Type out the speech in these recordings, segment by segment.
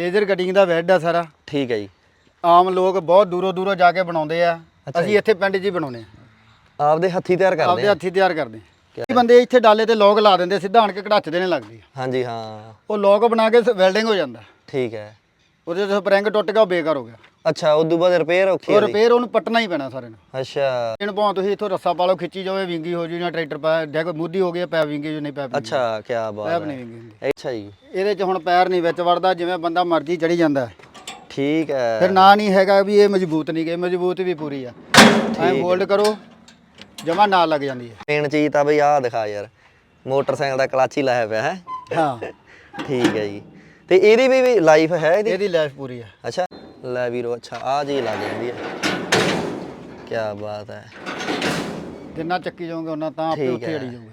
Laser cutting ਦਾ wed ਆ ਸਾਰਾ। ਠੀਕ ਹੈ ਜੀ। ਆਮ ਲੋਕ ਬਹੁਤ ਦੂਰੋਂ ਦੂਰੋਂ ਜਾ ਕੇ ਬਣਾਉਂਦੇ ਆ। ਅੱਛਾ ਅਸੀਂ ਇੱਥੇ ਪਿੰਡ 'ਚ ਹੀ ਬਣਾਉਂਦੇ ਆ। ਆਪਦੇ ਹੱਥੀ ਤਿਆਰ ਕਰਦੇ ਆਪਦੇ ਆ। ਹੱਥੀ ਤਿਆਰ ਕਰਦੇ ਕਈ ਬੰਦੇ ਇੱਥੇ ਡਾਲੇ ਤੇ ਲੋਕ ਲਾ ਦਿੰਦੇ ਸਿੱਧਾ ਆਣ ਕੇ ਕਢਾਚਦੇ ਨੇ ਲੱਗਦੀ ਹਾਂਜੀ ਹਾਂ। ਉਹ ਲੋਕ ਬਣਾ ਕੇ ਵੈਲਡਿੰਗ ਹੋ ਜਾਂਦਾ। ਠੀਕ ਹੈ। ਉਹਦੇ ਤੇ ਸਪਰਿੰਗ ਟੁੱਟ ਗਿਆ ਉਹ ਬੇਕਾਰ ਹੋ ਗਿਆ। ਅੱਛਾ ਉਦੋਂ ਬਾਅਦ ਰਿਪੇਅਰ ਔਖੀ ਉਹ ਹੈ ਰਿਪੇਅਰ ਉਹਨੂੰ ਪੱਟਣਾ ਹੀ ਪੈਣਾ ਸਾਰੇ ਨੂੰ। ਅੱਛਾ। ਇਹਨੂੰ ਭਾਵੇਂ ਤੁਸੀਂ ਇੱਥੋਂ ਰੱਸਾ ਪਾ ਲਓ ਖਿੱਚੀ ਜਾਵੇ ਵਿੰਗੀ ਹੋ ਜੂ ਜਾਂ ਟਰੈਕਟਰ ਪਾ ਡੈਕ ਮੁੱਦੀ ਹੋ ਗਈ ਪੈਪ ਵਿੰਗੇ ਜੋ ਨਹੀਂ ਪੈਪ ਵਿੰਗੇ। ਅੱਛਾ ਕੀ ਬਾਤ ਪੈਪ ਹੈ। ਨਹੀਂ ਵਿੰਗੇ ਅੱਛਾ ਜੀ। ਇਹਦੇ 'ਚ ਹੁਣ ਪੈਰ ਨਹੀਂ ਵਿੱਚ ਵੜਦਾ ਜਿਵੇਂ ਬੰਦਾ ਮਰਜ਼ੀ ਚੜੀ ਜਾਂਦਾ। ਹੈ। ਠੀਕ ਹੈ। ਫਿਰ ਨਾ ਨਹੀਂ ਹੈਗਾ ਵੀ ਇਹ ਮਜ਼ਬੂਤ ਨਹੀਂ ਗਏ ਮਜ਼ਬੂਤ ਵੀ ਪੂਰੀ ਆ। ਐਂ ਹੋਲਡ ਕਰੋ ਜਮਾ ਨਾਲ ਲੱਗ ਜਾਂਦੀ ਹੈ। ਮੇਨ ਚੀਜ਼ ਤਾਂ ਬਈ ਆਹ ਦਿਖਾ ਯਾਰ ਮੋਟਰਸਾਈਕਲ ਦਾ ਕਲੱਚ ਹੀ ਲਾਇਆ ਪਿਆ ਹੈ। ਹਾਂ। ਠੀਕ ਹੈ ਜੀ। ਤੇ ਇਹਦੀ ਵੀ ਲਾਈਫ ਹੈ ਇਹਦੀ? ਇਹਦੀ ਲਾਈਫ ਪੂਰੀ ਆ। ਅੱਛਾ। ਲੈ ਵੀਰੋ ਅੱਛਾ ਆ ਜੀ ਲੱਗ ਜਾਂਦੀ ਹੈ ਕੀ ਬਾਤ ਹੈ। ਜਿੰਨਾ ਚੱਕੀ ਜਾਓਗੇ ਉਹਨਾਂ ਤਾਂ ਆਪੇ ਉੱਥੇ ਹੈ। ਅੜੀ ਜਾਓਗੇ।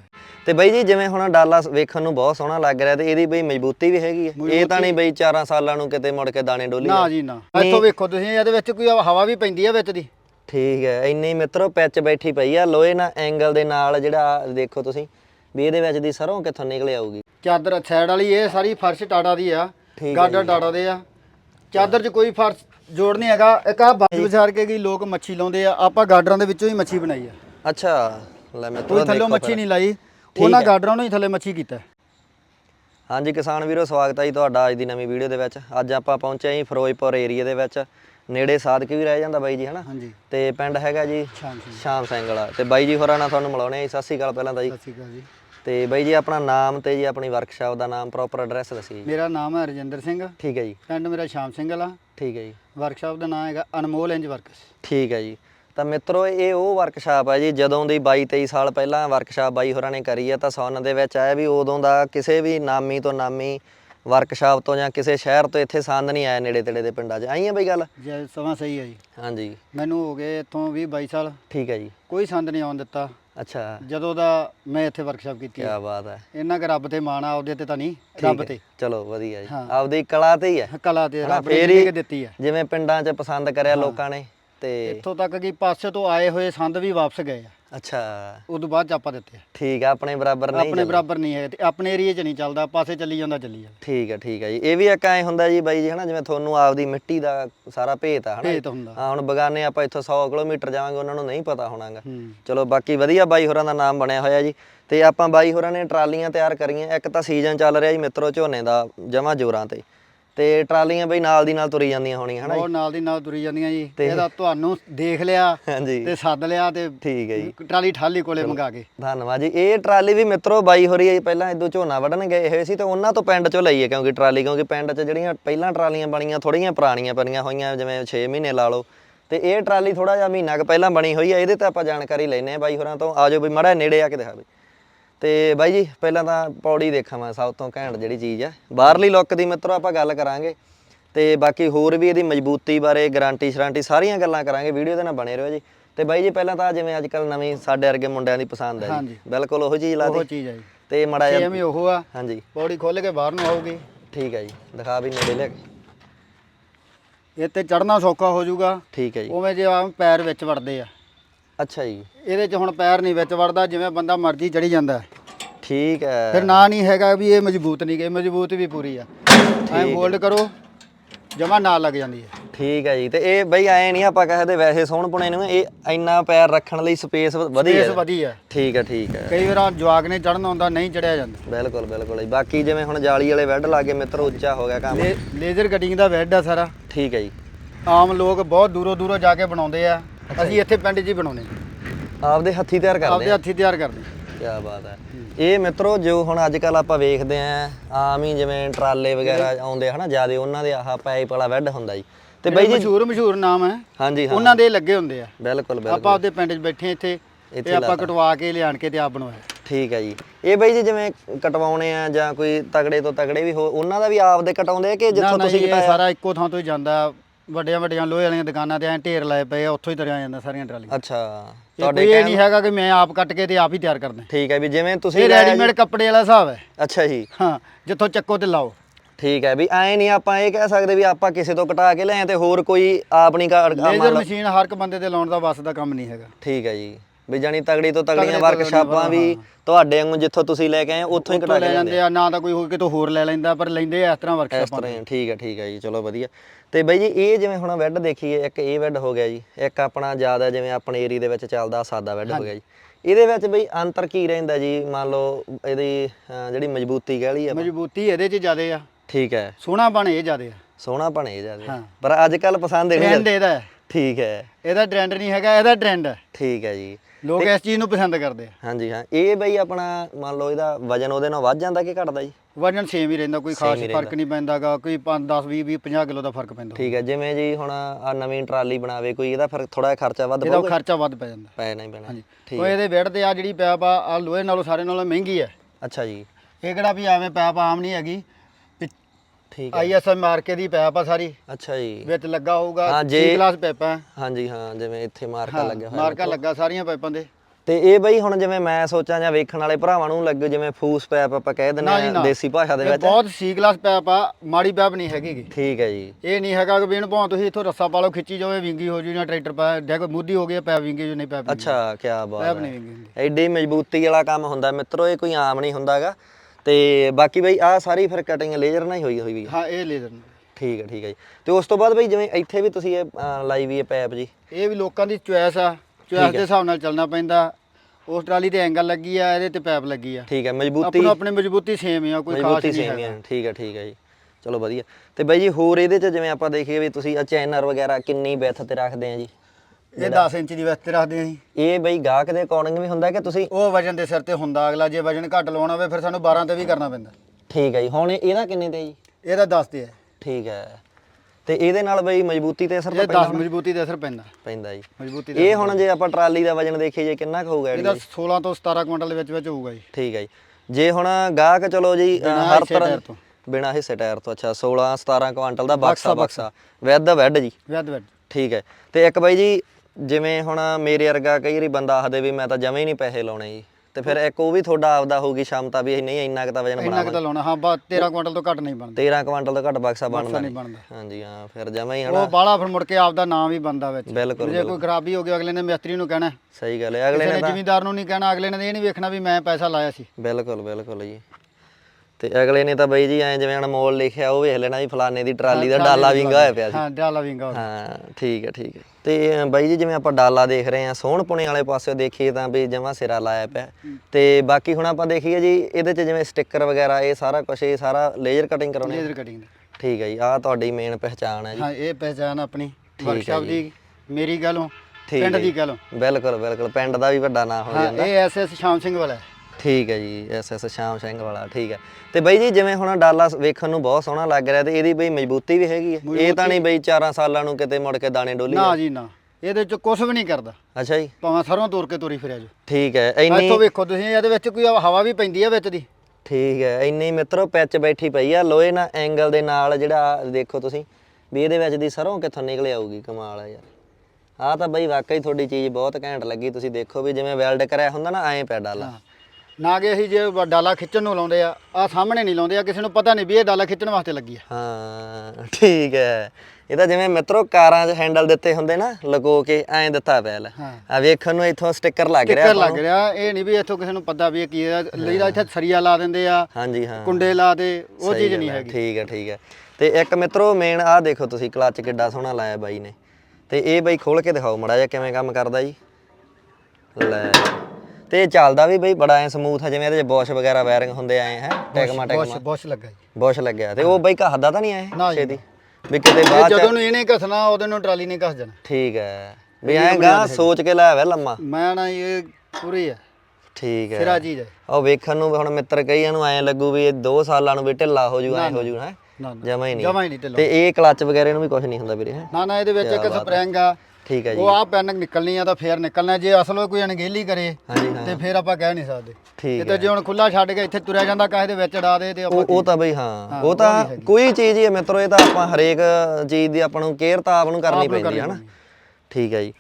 ਤੇ ਬਾਈ ਜੀ ਜਿਵੇਂ ਹੁਣ ਡਾਲਾ ਵੇਖਣ ਨੂੰ ਬਹੁਤ ਸੋਹਣਾ ਲੱਗ ਰਿਹਾ ਤੇ ਇਹਦੀ ਬਈ ਮਜ਼ਬੂਤੀ ਵੀ ਹੈਗੀ ਹੈ ਇਹ ਤਾਂ ਨਹੀਂ ਬਈ 4 ਸਾਲਾਂ ਨੂੰ ਕਿਤੇ ਮੁੜ ਕੇ ਦਾਣੇ ਡੋਲੀ ਨਾ ਜੀ ਨਾ। ਇੱਥੋਂ ਵੇਖੋ ਤੁਸੀਂ ਇਹਦੇ ਵਿੱਚ ਕੋਈ ਹਵਾ ਵੀ ਪੈਂਦੀ ਆ ਵਿੱਚ ਦੀ। ਠੀਕ ਹੈ ਇੰਨੀ ਮਿੱਤਰੋ ਪੈਚ ਬੈਠੀ ਪਈ ਆ। ਲੋਹੇ ਨਾਲ ਐਂਗਲ ਦੇ ਨਾਲ ਜਿਹੜਾ ਦੇਖੋ ਤੁਸੀਂ ਵੀ ਇਹਦੇ ਵਿੱਚ ਦੀ ਸਰੋਂ ਕਿੱਥੋਂ ਨਿਕਲ ਆਊਗੀ। ਚਾਦਰ ਸਾਈਡ ਵਾਲੀ ਇਹ ਸਾਰੀ ਫਰਸ਼ ਟਾਟਾ ਦੀ ਆ। ਹੈ ਗਾਡਰ ਟਾਟਾ ਦੇ ਆ। ਚਾਦਰ 'ਚ ਕੋਈ ਫਰਸ਼ ਜੋੜ ਨਹੀਂ ਹੈਗਾ। ਇੱਕ ਆ ਬੰਦ ਵਿਚਾਰ ਕੇ ਗਈ ਲੋਕ ਮੱਛੀ ਲਾਉਂਦੇ ਆ। ਆਪਾਂ ਗਾਡਰਾਂ ਦੇ ਵਿੱਚੋਂ ਹੀ ਮੱਛੀ ਬਣਾਈ ਆ। ਅੱਛਾ ਲੈ ਮਿੱਤਰੋ ਕੋਈ ਥੱਲੋਂ ਮੱਛੀ। ਨਹੀਂ ਲਾਈ। ਉਹਨਾਂ ਗਾਡਰਾਂ ਨੂੰ ਹੀ ਥੱਲੇ ਮੱਛੀ ਕੀਤਾ। ਹਾਂਜੀ ਕਿਸਾਨ ਵੀਰੋ ਸਵਾਗਤ ਹੈ ਜੀ ਤੁਹਾਡਾ ਅੱਜ ਦੀ ਨਵੀਂ ਵੀਡੀਓ ਦੇ ਵਿੱਚ। ਅੱਜ ਆਪਾਂ ਪਹੁੰਚੇ ਹਾਂ ਫਿਰੋਜ਼ਪੁਰ ਏਰੀਆ ਦੇ ਵਿੱਚ। ਨੇੜੇ ਸਾਦਕ ਵੀ ਰਹਿ ਜਾਂਦਾ ਬਾਈ ਜੀ ਹਨਾ? ਤੇ ਪਿੰਡ ਹੈਗਾ ਜੀ ਸ਼ਾਮ ਸਿੰਘ। ਵਾਲਾ। ਤੇ ਬਾਈ ਜੀ ਹੋਰਾਂ ਨਾਲ ਤੁਹਾਨੂੰ ਮਿਲਾਉਣੇ ਆ ਸਤਿ ਸ਼੍ਰੀ ਅਕਾਲ ਪਹਿਲਾਂ ਤਾਂ ਜੀ। ਸਤਿ ਸ਼੍ਰੀ ਅਕਾਲ ਜੀ। ਤੇ ਬਾਈ ਜੀ ਆਪਣਾ ਨਾਮ ਤੇ ਜੀ ਆਪਣੀ ਵਰਕਸ਼ਾਪ ਦਾ ਨਾਮ ਪ੍ਰੋਪਰ ਐਡਰੈਸ ਦੱਸੀ ਜੀ। ਮੇਰਾ ਨਾਮ ਹੈ ਰਜਿੰਦਰ ਸਿੰਘ। ਠੀਕ ਹੈ ਜੀ। ਪਿੰਡ ਮੇਰਾ ਸ਼ਾਮ ਸਿੰਘ ਵਾਲਾ। ਠੀਕ ਹੈ ਜੀ। ਵਰਕਸ਼ਾਪ ਦਾ ਨਾਮ ਹੈਗਾ ਅਨਮੋਲ ਇੰਜ ਵਰਕਸ ਠੀਕ ਹੈ ਜੀ। ਤਾਂ ਮਿੱਤਰੋ ਇਹ ਉਹ ਵਰਕਸ਼ਾਪ ਹੈ ਜੀ ਜਦੋਂ ਦੀ 22 23 ਸਾਲ ਪਹਿਲਾਂ ਵਰਕਸ਼ਾਪ ਬਾਈ ਹੋਰਾਂ ਨੇ ਕਰੀ ਹੈ ਤਾਂ ਸੁਣਨ ਦੇ ਵਿੱਚ ਆਇਆ ਵੀ ਉਦੋਂ ਦਾ ਕਿਸੇ ਵੀ ਨਾਮੀ ਤੋਂ ਨਾਮੀ ਵਰਕਸ਼ਾਪ ਤੋਂ ਜਾਂ ਕਿਸੇ ਸ਼ਹਿਰ ਤੋਂ ਇੱਥੇ ਸੰਦ ਨਹੀਂ ਆਇਆ ਨੇੜੇ ਤੇੜੇ ਦੇ ਪਿੰਡਾਂ 'ਚ। ਆਈ ਹੈ ਬਈ ਗੱਲ? ਜੇ ਸਮਾਂ ਸਹੀ ਹੈ ਜੀ। ਹਾਂਜੀ। ਮੈਨੂੰ ਹੋ ਗਏ ਇੱਥੋਂ 20 22 ਸਾਲ। ਠੀਕ ਹੈ ਜੀ। ਕੋਈ ਸੰਦ ਨਹੀਂ ਆਉਣ ਦਿੱਤਾ। ਅੱਛਾ। ਜਦੋਂ ਦਾ ਮੈਂ ਇੱਥੇ ਵਰਕਸ਼ਾਪ ਕੀਤੀ ਕੀ ਹੈ ਬਾਤ ਹੈ। ਇਹਨਾਂ ਕਿ ਰੱਬ ਤੇ ਮਾਣ ਆ ਉਹਦੇ ਤੇ ਤਾਂ ਨਹੀਂ ਠੀਕ ਰੱਬ ਹੈ। ਤੇ। ਚਲੋ ਵਧੀਆ ਜੀ। ਹਾਂ। ਆਪਦੀ ਕਲਾ ਤੇ ਹੀ ਹੈ। ਕਲਾ ਤੇ ਰੱਬ ਨੇ ਫੇਰ ਜਿੰਨੀ ਹੀ ਕੁ ਦਿੱਤੀ ਹੈ। ਜਿਵੇਂ ਪਿੰਡਾਂ 'ਚ ਪਸੰਦ ਕਰਿਆ ਲੋਕਾਂ ਨੇ ਤੇ ਇੱਥੋਂ ਤੱਕ ਕਿ ਪਾਸੇ ਤੋਂ ਆਏ ਹੋਏ ਸੰਦ ਵੀ ਵਾਪਸ ਗਏ ਆ। ਅੱਛਾ। ਉਦੋਂ ਬਾਅਦ ਚ ਆਪਾਂ ਦਿੱਤੇ ਆ। ਠੀਕ ਆ ਆਪਣੇ ਬਰਾਬਰ ਨਹੀਂ ਆਪਣੇ ਚੱਲਦਾ। ਬਰਾਬਰ ਨਹੀਂ ਹੈ ਤੇ ਆਪਣੇ ਏਰੀਏ 'ਚ ਨਹੀਂ ਚੱਲਦਾ ਪਾਸੇ ਚੱਲੀ ਜਾਂਦਾ ਚੱਲੀ ਜਾਂਦਾ। ਠੀਕ ਹੈ ਠੀਕ ਹੈ ਜੀ। ਇਹ ਵੀ ਇੱਕ ਐ ਹੁੰਦਾ ਜੀ ਬਾਈ ਜੀ ਹਨਾ ਜਿਵੇਂ ਤੁਹਾਨੂੰ ਆਪਦੀ ਮਿੱਟੀ ਦਾ ਸਾਰਾ ਭੇਤ ਆ ਹਨਾ ਭੇਤ ਹੁੰਦਾ। ਹਾਂ ਹੁਣ ਬਗਾਨੇ ਆਪਾਂ ਇੱਥੋਂ 100 ਕਿਲੋਮੀਟਰ ਜਾਵਾਂਗੇ ਉਹਨਾਂ ਨੂੰ ਨਹੀਂ ਪਤਾ ਹੋਣਾਗਾ। ਹੂੰ। ਚਲੋ ਬਾਕੀ ਵਧੀਆ ਬਾਈ ਹੋਰਾਂ ਦਾ ਨਾਮ ਬਣਿਆ ਹੋਇਆ ਜੀ। ਤੇ ਆਪਾਂ ਬਾਈ ਹੋਰਾਂ ਨੇ ਟਰਾਲੀਆਂ ਤਿਆਰ ਕਰੀਆਂ। ਇੱਕ ਤਾਂ ਸੀਜ਼ਨ ਚੱਲ ਰਿਹਾ ਜੀ ਮਿੱਤਰੋ ਝੋਨੇ ਦਾ ਜਮਾ ਜੋਰਾਂ ਤੇ। ਤੇ ਟਰਾਲੀਆਂ ਬਈ ਨਾਲ ਦੀ ਨਾਲ ਤੁਰੀ ਜਾਂਦੀਆਂ ਹੋਣੀਆਂ ਹਨਾ? ਉਹ ਨਾਲ ਦੀ ਨਾਲ ਤੁਰੀ ਜਾਂਦੀਆਂ ਜੀ। ਇਹਦਾ ਤੁਹਾਨੂੰ ਦੇਖ ਲਿਆ ਹਾਂਜੀ। ਤੇ ਸੱਦ ਲਿਆ ਤੇ ਠੀਕ ਹੈ ਜੀ। ਟਰਾਲੀ ਠਾਲੀ ਕੋਲੇ ਮੰਗਾ ਕੇ। ਧੰਨਵਾਦ ਜੀ। ਇਹ ਟਰਾਲੀ ਵੀ ਮਿੱਤਰੋ ਬਾਈ ਹੋਰੀ ਜੀ ਪਹਿਲਾਂ ਇਦੋਂ ਝੋਨਾ ਵੱਢਣ ਗਏ ਹੋਏ ਸੀ ਤੇ ਉਹਨਾਂ ਤੋਂ ਪਿੰਡ ਚੋਂ ਲਈ ਹੈ ਕਿਉਂਕਿ ਟਰਾਲੀ ਕਿਉਂਕਿ ਪਿੰਡ 'ਚ ਜਿਹੜੀਆਂ ਪਹਿਲਾਂ ਟਰਾਲੀਆਂ ਬਣੀਆਂ ਥੋੜੀਆਂ ਪੁਰਾਣੀਆਂ ਬਣੀਆਂ ਹੋਈਆਂ ਜਿਵੇਂ 6 ਮਹੀਨੇ ਲਾ ਲਓ। ਤੇ ਇਹ ਟਰਾਲੀ ਥੋੜਾ ਜਿਹਾ ਮਹੀਨਾ ਕੁ ਪਹਿਲਾਂ ਬਣੀ ਹੋਈ ਹੈ ਇਹਦੇ ਤੇ ਆਪਾਂ ਜਾਣਕਾਰੀ ਲੈਨੇ ਆ ਬਾਈ ਹੋਰਾਂ ਤੋਂ। ਆਜੋ ਬਈ ਮੜਾ ਨੇੜੇ ਆ ਕੇ ਦਿਖਾ ਬਈ ਤੇ ਬਾਈ ਜੀ ਪਹਿਲਾਂ ਤਾਂ ਪੌੜੀ ਦੇਖਾਂ ਮੈਂ ਸਭ ਤੋਂ ਘੈਂਟ ਜਿਹੜੀ ਚੀਜ਼ ਹੈ ਬਾਹਰਲੀ ਲੁੱਕ ਦੀ ਮਿੱਤਰੋ ਆਪਾਂ ਗੱਲ ਕਰਾਂਗੇ। ਤੇ ਬਾਕੀ ਹੋਰ ਵੀ ਇਹਦੀ ਮਜ਼ਬੂਤੀ ਬਾਰੇ ਗਾਰੰਟੀ ਸ਼ਰਾਂਟੀ ਸਾਰੀਆਂ ਗੱਲਾਂ ਕਰਾਂਗੇ ਵੀਡੀਓ ਦੇ ਨਾਲ ਬਣੇ ਰਹੋ ਜੀ। ਤੇ ਬਾਈ ਜੀ ਪਹਿਲਾਂ ਤਾਂ ਜਿਵੇਂ ਅੱਜ ਕੱਲ ਨਵੀਂ ਸਾਡੇ ਵਰਗੇ ਮੁੰਡਿਆਂ ਦੀ ਪਸੰਦ ਹੈ ਜੀ। ਬਿਲਕੁਲ ਉਹੋ ਚੀਜ਼ ਲਾ ਉਹ ਦੇ। ਚੀਜ਼ ਹੈ ਜੀ। ਤੇ ਮੜਾ ਸੇਮ ਜਿਹਾ ਹੀ ਉਹ ਆ। ਹਾਂਜੀ। ਪੌੜੀ ਖੋਲ ਕੇ ਬਾਹਰ ਨੂੰ ਆਊਗੀ। ਠੀਕ ਹੈ ਜੀ ਦਿਖਾ ਵੀ ਨੇੜੇ ਲੈ ਕੇ ਇਹ ਤੇ ਚੜਨਾ ਸੌਖਾ ਹੋ ਜਾਊਗਾ। ਠੀਕ ਹੈ ਜੀ। ਉਵੇਂ ਜੇ ਆ ਪੈਰ ਵਿੱਚ ਵੜਦੇ ਆ। ਅੱਛਾ ਜੀ। ਇਹਦੇ 'ਚ ਹੁਣ ਪੈਰ ਨਹੀਂ ਵਿੱਚ ਵੜਦਾ ਜਿਵੇਂ ਬੰਦਾ ਮਰਜ਼ੀ ਚੜੀ ਜਾਂਦਾ ਹੈ। ਠੀਕ ਹੈ। ਫਿਰ ਨਾ ਨਹੀਂ ਹੈਗਾ ਵੀ ਇਹ ਮਜ਼ਬੂਤ ਨਹੀਂ ਗਏ ਮਜ਼ਬੂਤ ਵੀ ਪੂਰੀ ਆ। ਐਂ ਹੋਲਡ ਕਰੋ ਜਮਾ ਨਾਲ ਲੱਗ ਜਾਂਦੀ ਹੈ। ਠੀਕ ਹੈ ਜੀ ਤੇ ਇਹ ਬਈ ਐ ਨਹੀਂ ਆਪਾਂ ਕਹਦੇ ਵੈਸੇ ਸੋਹਣ ਪੁਣੇ ਨੂੰ ਇਹ ਇੰਨਾ ਪੈਰ ਰੱਖਣ ਲਈ ਸਪੇਸ ਵਧੀਆ ਇਸ ਹੈ ਵਧੀਆ ਠੀਕ ਹੈ ਠੀਕ ਹੈ। ਕਈ ਵਾਰ ਜਵਾਗ ਨੇ ਚੜਨਾ ਹੁੰਦਾ ਨਹੀਂ ਚੜਿਆ ਜਾਂਦਾ। ਬਿਲਕੁਲ ਬਿਲਕੁਲ ਜੀ। ਬਾਕੀ ਜਿਵੇਂ ਹੁਣ ਜਾਲੀ ਵਾਲੇ ਬੈੱਡ ਲਾਗੇ ਮਿੱਤਰ ਉੱਚਾ ਹੋ ਗਿਆ ਕੰਮ। ਲੇ- ਲੇਜ਼ਰ ਕਟਿੰਗ ਦਾ ਵੈਡ ਆ ਸਾਰਾ। ਠੀਕ ਹੈ ਜੀ। ਆਮ ਲੋਕ ਬਹੁਤ ਦੂਰੋਂ ਦੂਰੋਂ ਜਾ ਕੇ ਬਣਾਉਂਦੇ ਆ। ਅਸੀਂ ਇੱਥੇ ਪਿੰਡ 'ਚ ਹੀ ਬਣਾਉਂਦੇ ਹਾਂ ਆਪਦੇ ਹੱਥੀ ਤਿਆਰ ਕਰਦੇ ਆਪਦੇ ਹੱਥੀ ਤਿਆਰ ਕਰਦੇ ਕੀ ਬਾਤ ਹੈ। ਇਹ ਮਿੱਤਰੋ ਜੋ ਹੁਣ ਅੱਜ ਕੱਲ ਆਪਾਂ ਵੇਖਦੇ ਆਂ ਆਮ ਹੀ ਜਿਵੇਂ ਟਰਾਲੇ ਵਗੈਰਾ ਆਉਂਦੇ ਹਨਾ ਜਿਆਦੇ ਉਹਨਾਂ ਦੇ ਆਹ ਪਾਈਪ ਵਾਲਾ ਬੈੱਡ ਹੁੰਦਾ ਜੀ। ਤੇ ਬਈ ਜੀ ਮਸ਼ਹੂਰ ਮਸ਼ਹੂਰ ਨਾਮ ਹੈ ਹਾਂਜੀ ਹਾਂ। ਉਹਨਾਂ ਦੇ ਲੱਗੇ ਹੁੰਦੇ ਆ। ਬਿਲਕੁਲ ਬਿਲਕੁਲ। ਆਪਾਂ ਆਪਦੇ ਪਿੰਡ 'ਚ ਬੈਠੇ ਇੱਥੇ ਇੱਥੇ ਤੇ ਆਪਾਂ ਕਟਵਾ ਕੇ ਲਿਆਣ ਕੇ ਤੇ ਆਪ ਬਣਵਾਇਆ। ਠੀਕ ਹੈ ਜੀ। ਇਹ ਬਈ ਜੀ ਜਿਵੇਂ ਕਟਵਾਉਣੇ ਆ ਜਾਂ ਕੋਈ ਤਗੜੇ ਤੋਂ ਤਗੜੇ ਵੀ ਹੋ ਉਹਨਾਂ ਦਾ ਵੀ ਆਪਦੇ ਕਟਾਉਂਦੇ ਆ ਕਿ ਜਿੱਥੋਂ ਤੁਸੀਂ ਕਟਾਇਆ? ਸਾਰਾ ਇੱਕੋ ਥਾਂ ਤੋਂ ਹੀ ਜਾਂਦਾ। ਵੱਡੀਆਂ ਵੱਡੀਆਂ ਲੋਹੇ ਵਾਲੀਆਂ ਦੁਕਾਨਾਂ ਤੇ ਐ ਢੇਰ ਲਾਏ ਪਏ ਆ ਉੱਥੋਂ ਹੀ ਤਰਿਆ ਜਾਂਦਾ ਸਾਰੀਆਂ ਟਰਾਲੀਆਂ। ਅੱਛਾ ਤੁਹਾਡੇ ਇਹ ਨਹੀਂ ਹੈਗਾ ਕਿ ਮੈਂ ਆਪ ਕੱਟ ਕੇ ਤੇ ਆਪ ਹੀ ਤਿਆਰ ਕਰਦਾ। ਠੀਕ ਹੈ ਵੀ ਜਿਵੇਂ ਤੁਸੀਂ ਇਹ ਰੈਡੀਮੇਡ ਕੱਪੜੇ ਵਾਲਾ ਹਿਸਾਬ ਹੈ। ਅੱਛਾ ਜੀ। ਹਾਂ ਜਿੱਥੋਂ ਚੱਕੋ ਤੇ ਲਾਓ। ਠੀਕ ਹੈ ਵੀ ਐ ਨਹੀਂ ਆਪਾਂ ਇਹ ਕਹਿ ਸਕਦੇ ਵੀ ਆਪਾਂ ਕਿਸੇ ਤੋਂ ਕਟਾ ਕੇ ਲਿਆਏ ਤੇ ਹੋਰ ਕੋਈ ਆਪ ਨਹੀਂ ਕਾ- ਆ ਲੇਜ਼ਰ ਮੰਨ ਲਓ- ਮਸ਼ੀਨ ਹਰ ਇੱਕ ਬੰਦੇ ਤੇ ਲਾਉਣ ਦਾ ਵੱਸ ਦਾ ਕੰਮ ਨਹੀਂ ਹੈਗਾ। ਠੀਕ ਹੈ ਜੀ। ਵੀ ਜਾਨੀ ਤਗੜੀ ਤੋਂ ਤਗੜੀਆਂ ਤਗੜੇ ਤੋਂ ਵਰਕਸ਼ਾਪਾਂ ਵੀ ਤੁਹਾਡੇ ਵਾਂਗੂ ਜਿੱਥੋਂ ਤੁਸੀਂ ਲੈ ਕੇ ਆਏ ਉੱਥੋਂ ਹੀ ਲੈ ਕੇ ਜਾਂਦੇ ਆ। ਨਾ ਤਾਂ ਕੋਈ ਹੋਰ ਕਿਤੋਂ ਹੋਰ ਲੈ ਲੈਂਦਾ ਪਰ ਲੈਂਦੇ ਆ ਇਸ ਤਰ੍ਹਾਂ ਵਰਕਸ਼ਾਪਾਂ ਹੀ, ਠੀਕ ਹੈ ਠੀਕ ਹੈ ਜੀ ਚਲੋ ਵਧੀਆ। ਤੇ ਬਾਈ ਜੀ ਇਹ ਜਿਵੇਂ ਹੁਣ ਬੈੱਡ ਦੇਖੀਏ ਇੱਕ ਇਹ ਬੈੱਡ ਹੋ ਗਿਆ ਜੀ ਇੱਕ ਆਪਣਾ ਜ਼ਿਆਦਾ ਜਿਵੇਂ ਆਪਣੇ ਏਰੀਆ ਦੇ ਵਿੱਚ ਚੱਲਦਾ ਸਾਦਾ ਬੈੱਡ ਹੋ ਗਿਆ ਜੀ। ਇਹਦੇ ਵਿੱਚ ਬਈ ਅੰਤਰ ਕੀ ਰਹਿੰਦਾ ਜੀ? ਮੰਨ ਲਓ ਇਹਦੀ ਜਿਹੜੀ ਮਜ਼ਬੂਤੀ ਕਹਿ ਲਈ ਆਪਾਂ। ਮਜ਼ਬੂਤੀ ਇਹਦੇ 'ਚ ਜ਼ਿਆਦੇ ਆ। ਠੀਕ ਹੈ। ਸੋਹਣਾ ਬਣ ਇਹ ਜ਼ਿਆਦੇ ਆ। ਸੋਹਣਾ ਬਣੇ ਜਾਂਦੇ ਹਾਂ। ਪਰ ਅੱਜ ਕੱਲ ਪਸੰਦ ਇਹ ਨਹੀਂ ਇਹਦਾ। ਠੀਕ ਹੈ। ਇਹਦਾ ਟ੍ਰੈਂਡ ਨਹੀਂ ਹੈਗਾ ਇਹਦਾ ਟ੍ਰੈਂਡ ਠੀਕ ਹੈ ਜੀ। ਲੋਕ ਇਸ ਚੀਜ਼ ਨੂੰ ਪਸੰਦ ਕਰਦੇ ਆ। ਹਾਂਜੀ ਹਾਂ। ਇਹ ਬਈ ਆਪਣਾ ਮੰਨ ਲਓ ਇਹਦਾ ਵਜਨ ਉਹਦੇ ਨਾਲ ਵੱਧ ਜਾਂਦਾ ਕਿ ਘਟਦਾ ਜੀ? ਵਜਨ ਸੇਮ ਹੀ ਰਹਿੰਦਾ ਕੋਈ ਖਾਸ ਫ਼ਰਕ ਨਹੀਂ ਪੈਂਦਾਗਾ ਕੋਈ 5 10 20 20 50 ਕਿਲੋ ਦਾ ਫ਼ਰਕ ਪੈਂਦਾ। ਠੀਕ ਹੈ ਜਿਵੇਂ ਜੀ ਹੁਣ ਆ ਨਵੀਂ ਟਰਾਲੀ ਬਣਾਵੇ ਕੋਈ ਇਹਦਾ ਫਿਰ ਥੋੜਾ ਜਿਹਾ ਖਰਚਾ ਵੱਧ ਇਹਦਾ ਪਊਗਾ? ਖਰਚਾ ਵੱਧ ਪੈ ਜਾਂਦਾ। ਪੈ ਨਹੀਂ ਪੈਣਾ। ਹਾਂਜੀ। ਠੀਕ ਇਹਦੇ ਬੈੱਡ ਤੇ ਆ ਜਿਹੜੀ ਪੈਪ ਆ ਆ ਲੋਹੇ ਨਾਲੋਂ ਸਾਰੇ ਨਾਲੋਂ ਮਹਿੰਗੀ ਹੈ। ਅੱਛਾ ਜੀ। ਇਹ ਕਿਹੜਾ ਵੀ ਐਵੇਂ ਪੈਪ ਆਮ ਨਹੀਂ ਹੈਗੀ। ਠੀਕ ਹੈ। ਆਈਐਸਐਮ ਮਾਰਕੇ ਦੀ ਪੈਪ ਆ ਸਾਰੀ। ਅੱਛਾ ਜੀ। ਵਿੱਚ ਲੱਗਾ ਹੋਊਗਾ ਹਾਂ, 6 ਜੇ- ਗਲਾਸ ਪੈਪਾਂ ਹਾਂਜੀ ਹਾਂ ਜਿਵੇਂ ਇੱਥੇ ਮਾਰਕਾ ਲੱਗਿਆ ਹੋਇਆ ਮਾਰਕਾ ਲੱਗਾ ਸਾਰੀਆਂ ਪੈਪਾਂ ਦੇ। ਤੇ ਇਹ ਬਈ ਹੁਣ ਜਿਵੇਂ ਮੈਂ ਸੋਚਾਂ ਜਾਂ ਵੇਖਣ ਵਾਲੇ ਭਰਾਵਾਂ ਨੂੰ ਲੱਗੇ ਜਿਵੇਂ ਫੂਸ ਪੈਪ ਆਪਾਂ ਕਹਿ ਨਾ ਜੀ ਆ ਨਾ। ਦੇਸੀ ਭਾਸ਼ਾ ਦੇ ਇਹ ਵਿੱਚ। ਬਹੁਤ ਸੀ ਗਲਾਸ ਪੈਪ ਆ ਮਾੜੀ ਪੈਪ ਨਹੀਂ ਹੈਗੀ ਗੀ। ਠੀਕ ਹੈ ਜੀ। ਇਹ ਨਹੀਂ ਹੈਗਾ ਕਿ ਵੀ ਇਹਨੂੰ ਭਾਵੇਂ ਤੁਸੀਂ ਇੱਥੋਂ ਰੱਸਾ ਪਾ ਲਓ ਖਿੱਚੀ ਜਾਵੇ ਵਿੰਗੀ ਹੋ ਜੂ ਜਾਂ ਟਰੈਕਟਰ ਪਾ ਡੈਕ ਮੁੱਦੀ ਹੋ ਗਈ ਪੈਪ ਵਿੰਗੀ ਜੋ ਨਹੀਂ ਪੈਪ ਵਿੰਗੀ। ਅੱਛਾ ਕੀ ਬਾਤ ਪੈਪ ਹੈ। ਨਹੀਂ ਵਿੰਗੀ ਹੁੰਦੀ। ਐਡੀ ਮਜ਼ਬੂਤੀ ਵਾਲਾ ਕੰਮ ਹੁੰਦਾ। ਮਿੱਤਰੋ ਇਹ ਕੋਈ ਆਮ ਨਹੀਂ ਹੁੰਦਾਗਾ। ਤੇ ਬਾਕੀ ਬਈ ਆ ਸਾਰੀ ਫਿਰ ਕਟਿੰਗ ਲੇਜ਼ਰ ਨਾਲ ਹੀ ਹੋਈ ਹੋਈ ਵੀ ਹਾਂ ਇਹ ਲੇਜ਼ਰ ਠੀਕ ਹੈ ਠੀਕ ਹੈ ਜੀ। ਤੇ ਉਸ ਤੋਂ ਬਾਅਦ ਬਈ ਜਿਵੇਂ ਇੱਥੇ ਵੀ ਤੁਸੀਂ ਇਹ ਲਾਈ ਵੀ ਹੈ ਪੈਪ ਜੀ। ਇਹ ਵੀ ਲੋਕਾਂ ਦੀ ਚੁਆਇਸ ਆ। ਚੁਆਇਸ ਦੇ ਹਿਸਾਬ ਨਾਲ ਚੱਲਣਾ ਪੈਂਦਾ। ਉਸ ਟਰਾਲੀ ਤੇ ਐਂਗਲ ਲੱਗੀ ਆ ਇਹਦੇ ਤੇ ਪੈਪ ਲੱਗੀ ਆ। ਠੀਕ ਹੈ ਮਜ਼ਬੂਤੀ ਆਪਣੀ ਆਪਣੀ ਮਜ਼ਬੂਤੀ ਸੇਮ ਆ ਕੋਈ ਖਾਸ ਮਜ਼ਬੂਤੀ ਨਹੀਂ ਸੇਮ ਹੀ ਠੀਕ ਹੈ ਠੀਕ ਹੈ ਜੀ। ਚਲੋ ਵਧੀਆ। ਤੇ ਬਾਈ ਜੀ ਹੋਰ ਇਹਦੇ ਚ ਜਿਵੇਂ ਆਪਾਂ ਦੇਖੀਏ ਵੀ ਤੁਸੀਂ ਆ ਚੈਨਰ ਵਗੈਰਾ ਕਿੰਨੀ ਵਿੱਥ ਤੇ ਰੱਖਦੇ ਆ ਜੀ? ਇਹ 10 ਇੰਚ ਦੀ ਵਸਤ ਰੱਖਦੇ ਆ ਜੀ ਇਹ ਬਈ ਗਾਹਕ ਦੇ ਅਕੋਰਡਿੰਗ ਵੀ ਹੁੰਦਾ ਕਿ ਤੁਸੀਂ ਉਹ ਵਜਨ ਦੇ ਸਿਰ ਤੇ ਹੁੰਦਾ ਅਗਲਾ ਜੇ ਵਜਨ ਘੱਟ ਲਵਾਉਣਾ ਹੋਵੇ ਫਿਰ ਸਾਨੂੰ 12 ਤੇ ਵੀ ਕਰਨਾ ਪੈਂਦਾ। ਠੀਕ ਹੈ ਜੀ। ਹੁਣ ਇਹਦਾ ਕਿੰਨੇ ਤੇ ਜੀ? ਇਹਦਾ 10 ਤੇ ਹੈ। ਠੀਕ ਹੈ। ਤੇ ਇਹਦੇ ਨਾਲ ਬਈ ਮਜ਼ਬੂਤੀ ਤੇ ਅਸਰ ਤਾਂ ਇਹ 10 ਪੈਂਦਾ ਮਜ਼ਬੂਤੀ ਦੇ ਅਸਰ ਪੈਂਦਾ। ਪੈਂਦਾ ਜੀ। ਮਜ਼ਬੂਤੀ ਦੇ ਇਹ ਹੁਣ ਜੇ ਆਪਾਂ ਟਰਾਲੀ ਦਾ ਵਜਨ ਦੇਖੀਏ ਜੀ ਕਿੰਨਾ ਕੁ ਹੋਊਗਾ ਇਹਦਾ ਜੀ 16 ਤੋਂ 17 ਕੁਇੰਟਲ ਦੇ ਵਿੱਚ ਵਿੱਚ ਹੋਊਗਾ ਜੀ। ਠੀਕ ਹੈ ਜੀ। ਜੇ ਹੁਣ ਗਾਹਕ ਚਲੋ ਜੀ ਹਰ ਤਰ੍ਹਾਂ ਤੋਂ। ਬਿਨਾ ਹਿੱਸੇ ਟਾਇਰ ਤੋਂ ਅੱਛਾ 16 17 ਕੁਆਂਟਲ ਦਾ ਬਕਸਾ ਬਕਸਾ ਵਿਦ ਬੈੱਡ ਜੀ। ਵੱਧ ਵੱਧ ਠੀਕ ਹੈ। ਤੇ ਇੱਕ ਬਾਈ ਜੀ ਜਿਵੇਂ ਹੁਣ ਮੇਰੇ ਵਰਗਾ ਕਈ ਵਾਰੀ ਬੰਦਾ ਆਖਦੇ ਵੀ ਮੈਂ ਤਾਂ ਜਮੇ ਹੀ ਨਹੀਂ ਪੈਸੇ ਲਾਉਣੇ ਜੀ। ਤੇ ਫਿਰ ਇੱਕ ਉਹ ਵੀ ਤੁਹਾਡਾ ਆਪਦਾ ਹੋਊਗੀ ਸ਼ਮਤਾ ਵੀ ਨਹੀਂ ਇੰਨਾ ਕੁ ਤਾਂ ਵਜਨ ਇੰਨਾ ਕੁ ਬਣਾਵਾਂਗੇ। ਤਾਂ ਲਾਉਣਾ ਹਾਂ ਬਾ 13 ਕੁਇੰਟਲ ਤੋਂ ਘੱਟ ਨਹੀਂ ਬਣਦਾ। 13 ਕੁਆਂਟਲ ਤੋਂ ਘੱਟ ਬਕਸਾ ਬਣਦਾ ਨਹੀਂ ਬਣਦਾ। ਹਾਂਜੀ ਹਾਂ ਫਿਰ ਜਮਾ ਹੀ ਉਹ ਬਾਹਲਾ ਫਿਰ ਮੁੜ ਕੇ ਆਪਦਾ ਨਾਮ ਵੀ ਬੰਦਾ ਵਿੱਚ। ਬਿਲਕੁਲ ਜੇ ਕੋਈ ਖਰਾਬੀ ਹੋ ਗਈ ਅਗਲੇ ਨੇ ਮਿਸਤਰੀ ਨੂੰ ਕਹਿਣਾ। ਸਹੀ ਗੱਲ ਹੈ ਅਗਲੇ ਕਿਸੇ ਨੇ ਨੇ ਤਾਂ ਜ਼ਿਮੀਂਦਾਰ ਨੂੰ ਨਹੀਂ ਕਹਿਣਾ ਅਗਲੇ ਨੇ ਇਹ ਨਹੀਂ ਵੇਖਣਾ ਵੀ ਮੈਂ ਪੈਸਾ ਲਾਇਆ ਸੀ। ਬਿਲਕੁਲ ਬਿਲਕੁਲ ਜੀ। ਤੇ ਅਗਲੇ ਨੇ ਤਾਂ ਬਾਈ ਜੀ ਐ ਜਿਵੇਂ ਅਨਮੋਲ ਲਿਖਿਆ ਉਹ ਵੇਖ ਲੈਣਾ ਜੀ ਫਲਾਣੇ ਦੀ ਟਰਾਲੀ ਦਾ ਡਾਲਾ ਵਿੰਗਾ ਹੋਇਆ ਪਿਆ ਸੀ। ਹਾਂ ਡਾਲਾ ਵਿੰਗਾ। ਹਾਂ ਠੀਕ ਹੈ ਠੀਕ ਹੈ। ਤੇ ਬਾਈ ਜੀ ਜਿਵੇਂ ਆਪਾਂ ਡਾਲਾ ਦੇਖ ਰਹੇ ਆ ਸੋਹਣਪੁਣੇ ਵਾਲੇ ਪਾਸੇ ਦੇਖੀਏ ਤਾਂ ਵੀ ਜਮਾ ਸਿਰਾ ਲਾਇਆ ਪਿਆ। ਤੇ ਬਾਕੀ ਹੁਣ ਆਪਾਂ ਦੇਖੀਏ ਜੀ ਇਹਦੇ ਚ ਜਿਵੇਂ ਸਟicker ਵਗੈਰਾ ਇਹ ਸਾਰਾ ਕੁਝ ਇਹ ਸਾਰਾ ਲੇਜ਼ਰ ਕਟਿੰਗ ਕਰਾਉਣੇ ਲੇਜ਼ਰ ਕਟਿੰਗ ਠੀਕ ਹੈ ਜੀ ਆਹ ਤੁਹਾਡੀ ਮੇਨ ਪਹਿਚਾਣ ਹੈ ਜੀ। ਹਾਂ ਇਹ ਪਹਿਚਾਨ ਆਪਣੀ ਵਰਕਸ਼ਾਪ ਦੀ ਮੇਰੀ ਗੱਲੋਂ ਪਿੰਡ ਦੀ ਗੱਲੋਂ ਬਿਲਕੁਲ ਬਿਲਕੁਲ ਪਿੰਡ ਦਾ ਵੀ ਵੱਡਾ ਨਾਂ ਹੋ ਜਾਂਦਾ। ਇਹ ਐਸਐਸ ਸ਼ਾਮ ਸਿੰਘ ਵਾਲਾ ਹੈ। ਠੀਕ ਹੈ ਜੀ ਐਸ ਐਸ ਸ਼ਾਮ ਸਿੰਘ ਵਾਲਾ ਠੀਕ ਹੈ। ਤੇ ਬਾਈ ਜੀ ਜਿਵੇਂ ਹੁਣ ਡਾਲਾ ਵੇਖਣ ਨੂੰ ਬਹੁਤ ਸੋਹਣਾ ਲੱਗ ਰਿਹਾ ਤੇ ਇਹਦੀ ਬਈ ਮਜ਼ਬੂਤੀ ਵੀ ਹੈਗੀ ਹੈ ਇਹ ਤਾਂ ਨਹੀਂ ਬਈ 4 ਸਾਲਾਂ ਨੂੰ ਕਿਤੇ ਮੁੜ ਕੇ ਦਾਣੇ ਡੋਲੀ ਨਾ ਜੀ ਨਾ। ਇਹਦੇ ਚ ਕੁਝ ਵੀ ਨਹੀਂ ਕਰਦਾ। ਅੱਛਾ ਜੀ। ਭਾਵੇਂ ਸਰੋਂ ਤੋੜ ਕੇ ਤੋਰੀ ਫਿਰਿਆ ਜੋ। ਠੀਕ ਹੈ ਇੰਨੀ ਇੱਥੋਂ ਵੇਖੋ ਤੁਸੀਂ ਇਹਦੇ ਵਿੱਚ ਕੋਈ ਹਵਾ ਵੀ ਪੈਂਦੀ ਹੈ ਵਿੱਚ ਦੀ। ਠੀਕ ਹੈ ਇੰਨੀ ਮਿੱਤਰੋ ਪੈਚ ਬੈਠੀ ਪਈ ਆ ਲੋਹੇ ਨਾਲ ਐਂਗਲ ਦੇ ਨਾਲ ਜਿਹੜਾ ਦੇਖੋ ਤੁਸੀਂ ਵੀ ਇਹਦੇ ਵਿੱਚ ਦੀ ਸਰੋਂ ਕਿੱਥੋਂ ਨਿਕਲ ਆਊਗੀ ਕਮਾਲ ਆ ਯਾਰ। ਆਹ ਤਾਂ ਬਈ ਵਾਕਈ ਤੁਹਾਡੀ ਚੀਜ਼ ਬਹੁਤ ਘੈਂਟ ਲੱਗੀ ਤੁਸੀਂ ਦੇਖੋ ਵੀ ਜਿਵੇਂ ਵੈਲਡ ਕਰਿਆ ਹੁੰਦਾ ਨਾ ਐਂ ਪਿਆ ਡਾਲਾ। ਨਾ ਕਿ ਅਸੀਂ ਜੇ ਵਾ- ਡਾਲਾ ਖਿੱਚਣ ਨੂੰ ਲਾਉਂਦੇ ਆ ਆ ਸਾਹਮਣੇ ਨਹੀਂ ਲਾਉਂਦੇ ਆ ਕਿਸੇ ਨੂੰ ਪਤਾ ਨਹੀਂ ਵੀ ਇਹ ਡਾਲਾ ਖਿੱਚਣ ਵਾਸਤੇ ਲੱਗੀ ਆ। ਹਾਂ ਠੀਕ ਹੈ। ਇਹ ਤਾਂ ਜਿਵੇਂ ਮਿੱਤਰੋ ਕਾਰਾਂ 'ਚ ਹੈਂਡਲ ਦਿੱਤੇ ਹੁੰਦੇ ਨਾ ਲਗੋ ਕੇ ਐਂ ਦਿੱਤਾ ਪਿਆ ਲੈ ਹਾਂ। ਆ ਵੇਖਣ ਨੂੰ ਇੱਥੋਂ ਸਟicker ਲੱਗ ਰਿਹਾ ਟਿੱਕਰ ਆਪਾਂ ਲੱਗ ਨੂੰ। ਰਿਹਾ ਇਹ ਨਹੀਂ ਵੀ ਇੱਥੋਂ ਕਿਸੇ ਨੂੰ ਪਤਾ ਵੀ ਇਹ ਕੀ ਹੈ ਲਈਦਾ ਇੱਥੇ ਸਰੀਆ ਲਾ ਦਿੰਦੇ ਆ ਹਾਂਜੀ ਹਾਂ। ਕੁੰਡੇ ਲਾ ਦੇ ਉਹ ਸਹੀ ਚੀਜ਼ ਗੱਲ ਨਹੀਂ ਹੈ, ਹੈਗੀ। ਠੀਕ ਹੈ ਠੀਕ ਹੈ। ਤੇ ਇੱਕ ਮਿੱਤਰੋ ਮੇਨ ਆਹ ਦੇਖੋ ਤੁਸੀਂ ਕਲੱਚ ਕਿੱਡਾ ਸੋਹਣਾ ਲਾਇਆ ਬਾਈ ਨੇ। ਤੇ ਇਹ ਬਾਈ ਖੋਲ ਕੇ ਦਿਖਾਓ ਮੜਾ ਜਿਹਾ ਕਿਵੇਂ ਕੰਮ ਕਰਦਾ ਜੀ। ਲੈ। ਤੇ ਇਹ ਚੱਲਦਾ ਵੀ ਬਈ ਬੜਾ ਐ ਸਮੂਥ ਹੈ ਜਿਵੇਂ ਇਹਦੇ ਚ ਬੋਸ਼ ਵਗੈਰਾ ਵਾਇਰਿੰਗ ਹੁੰਦੇ ਆਏ ਹੈ? ਟੈਗਮਾ ਬੁਸ਼ ਟੈਗਮਾ ਬੁਸ਼ ਲੱਗਾ ਜੀ। ਬੋਸ਼ ਲੱਗਿਆ। ਤੇ ਉਹ ਬਈ ਘਸਦਾ ਤਾਂ ਨਹੀਂ ਐ ਨਾ ਜੀ, ਛੇਤੀ? ਵੀ ਕਿਤੇ ਇਹ ਬਾਅਦ ਚ ਜਦੋਂ ਨੂੰ ਇਹਨੇ ਘਸਣਾ ਉਹਦੇ ਨੂੰ ਟਰਾਲੀ ਨੇ ਘਸ ਜਾਣਾ। ਠੀਕ ਹੈ ਵੀ ਐਂ ਗਾ ਸੋਚ ਕੇ ਲਾਇਆ ਵਾ ਲੰਮਾ। ਮੈਂ ਨਾ ਇਹ ਪੂਰੀ ਹੈ ਠੀਕ ਹੈ ਸਿਰਾ ਚੀਜ਼ ਹੈ ਉਹ ਵੇਖਣ ਨੂੰ ਹੁਣ ਮਿੱਤਰ ਕਈਆਂ ਨੂੰ ਐਂ ਲੱਗੂ ਵੀ ਇਹ 2 ਸਾਲਾਂ ਨੂੰ ਵੀ ਢਿੱਲਾ ਹੋ ਜੂ ਐਂ ਹੋ ਜੂ ਹੈ? ਨਾ ਨਾ। ਜਮਾ ਹੀ ਨਹੀਂ। ਜਮਾ ਹੀ ਨਹੀਂ ਢਿੱਲਾ ਤੇ ਇਹ ਕਲੱਚ ਵਗੈਰੇ ਨੂੰ ਵੀ ਕੁਝ ਨਹੀਂ ਹੁੰਦਾ ਵੀਰੇ ਹੈ? ਨਾ ਨਾ ਇਹਦੇ ਵਿੱਚ ਇੱਕ ਸਪਰਿੰਗ ਆ ਠੀਕ ਹੈ ਜੀ। ਉਹ ਆ ਪੈਨ ਨਿਕਲਣੀ ਆ ਤਾਂ ਫੇਰ ਨਿਕਲਣਾ ਜੇ ਅਸਲ ਕੋਈ ਅਣਗਹਿਲੀ ਕਰੇ ਹਾਂਜੀ ਹਾਂ। ਤੇ ਫੇਰ ਆਪਾਂ ਕਹਿ ਨਹੀਂ ਸਕਦੇ। ਠੀਕ ਤਾਂ ਜੇ ਹੁਣ ਖੁੱਲਾ ਛੱਡ ਕੇ ਇੱਥੇ ਤੁਰਿਆ ਜਾਂਦਾ ਕਾਹੇ ਦੇ ਵਿੱਚ ਡਾ ਦੇ ਤੇ ਆਪਾਂ ਉਹ ਤਾਂ ਬਈ ਹਾਂ। ਉਹ ਤਾਂ ਕੋਈ ਚੀਜ਼ ਹੀ ਹੈ ਮਿੱਤਰੋ ਇਹ ਤਾਂ ਆਪਾਂ ਹਰੇਕ ਚੀਜ਼ ਦੀ ਆਪਾਂ ਨੂੰ ਕੇਅਰ ਤਾਂ ਆਪ ਨੂੰ ਕਰਨੀ ਪੈਂਦੀ ਹੈ ਹਨਾ ਠੀਕ ਹੈ ਜੀ।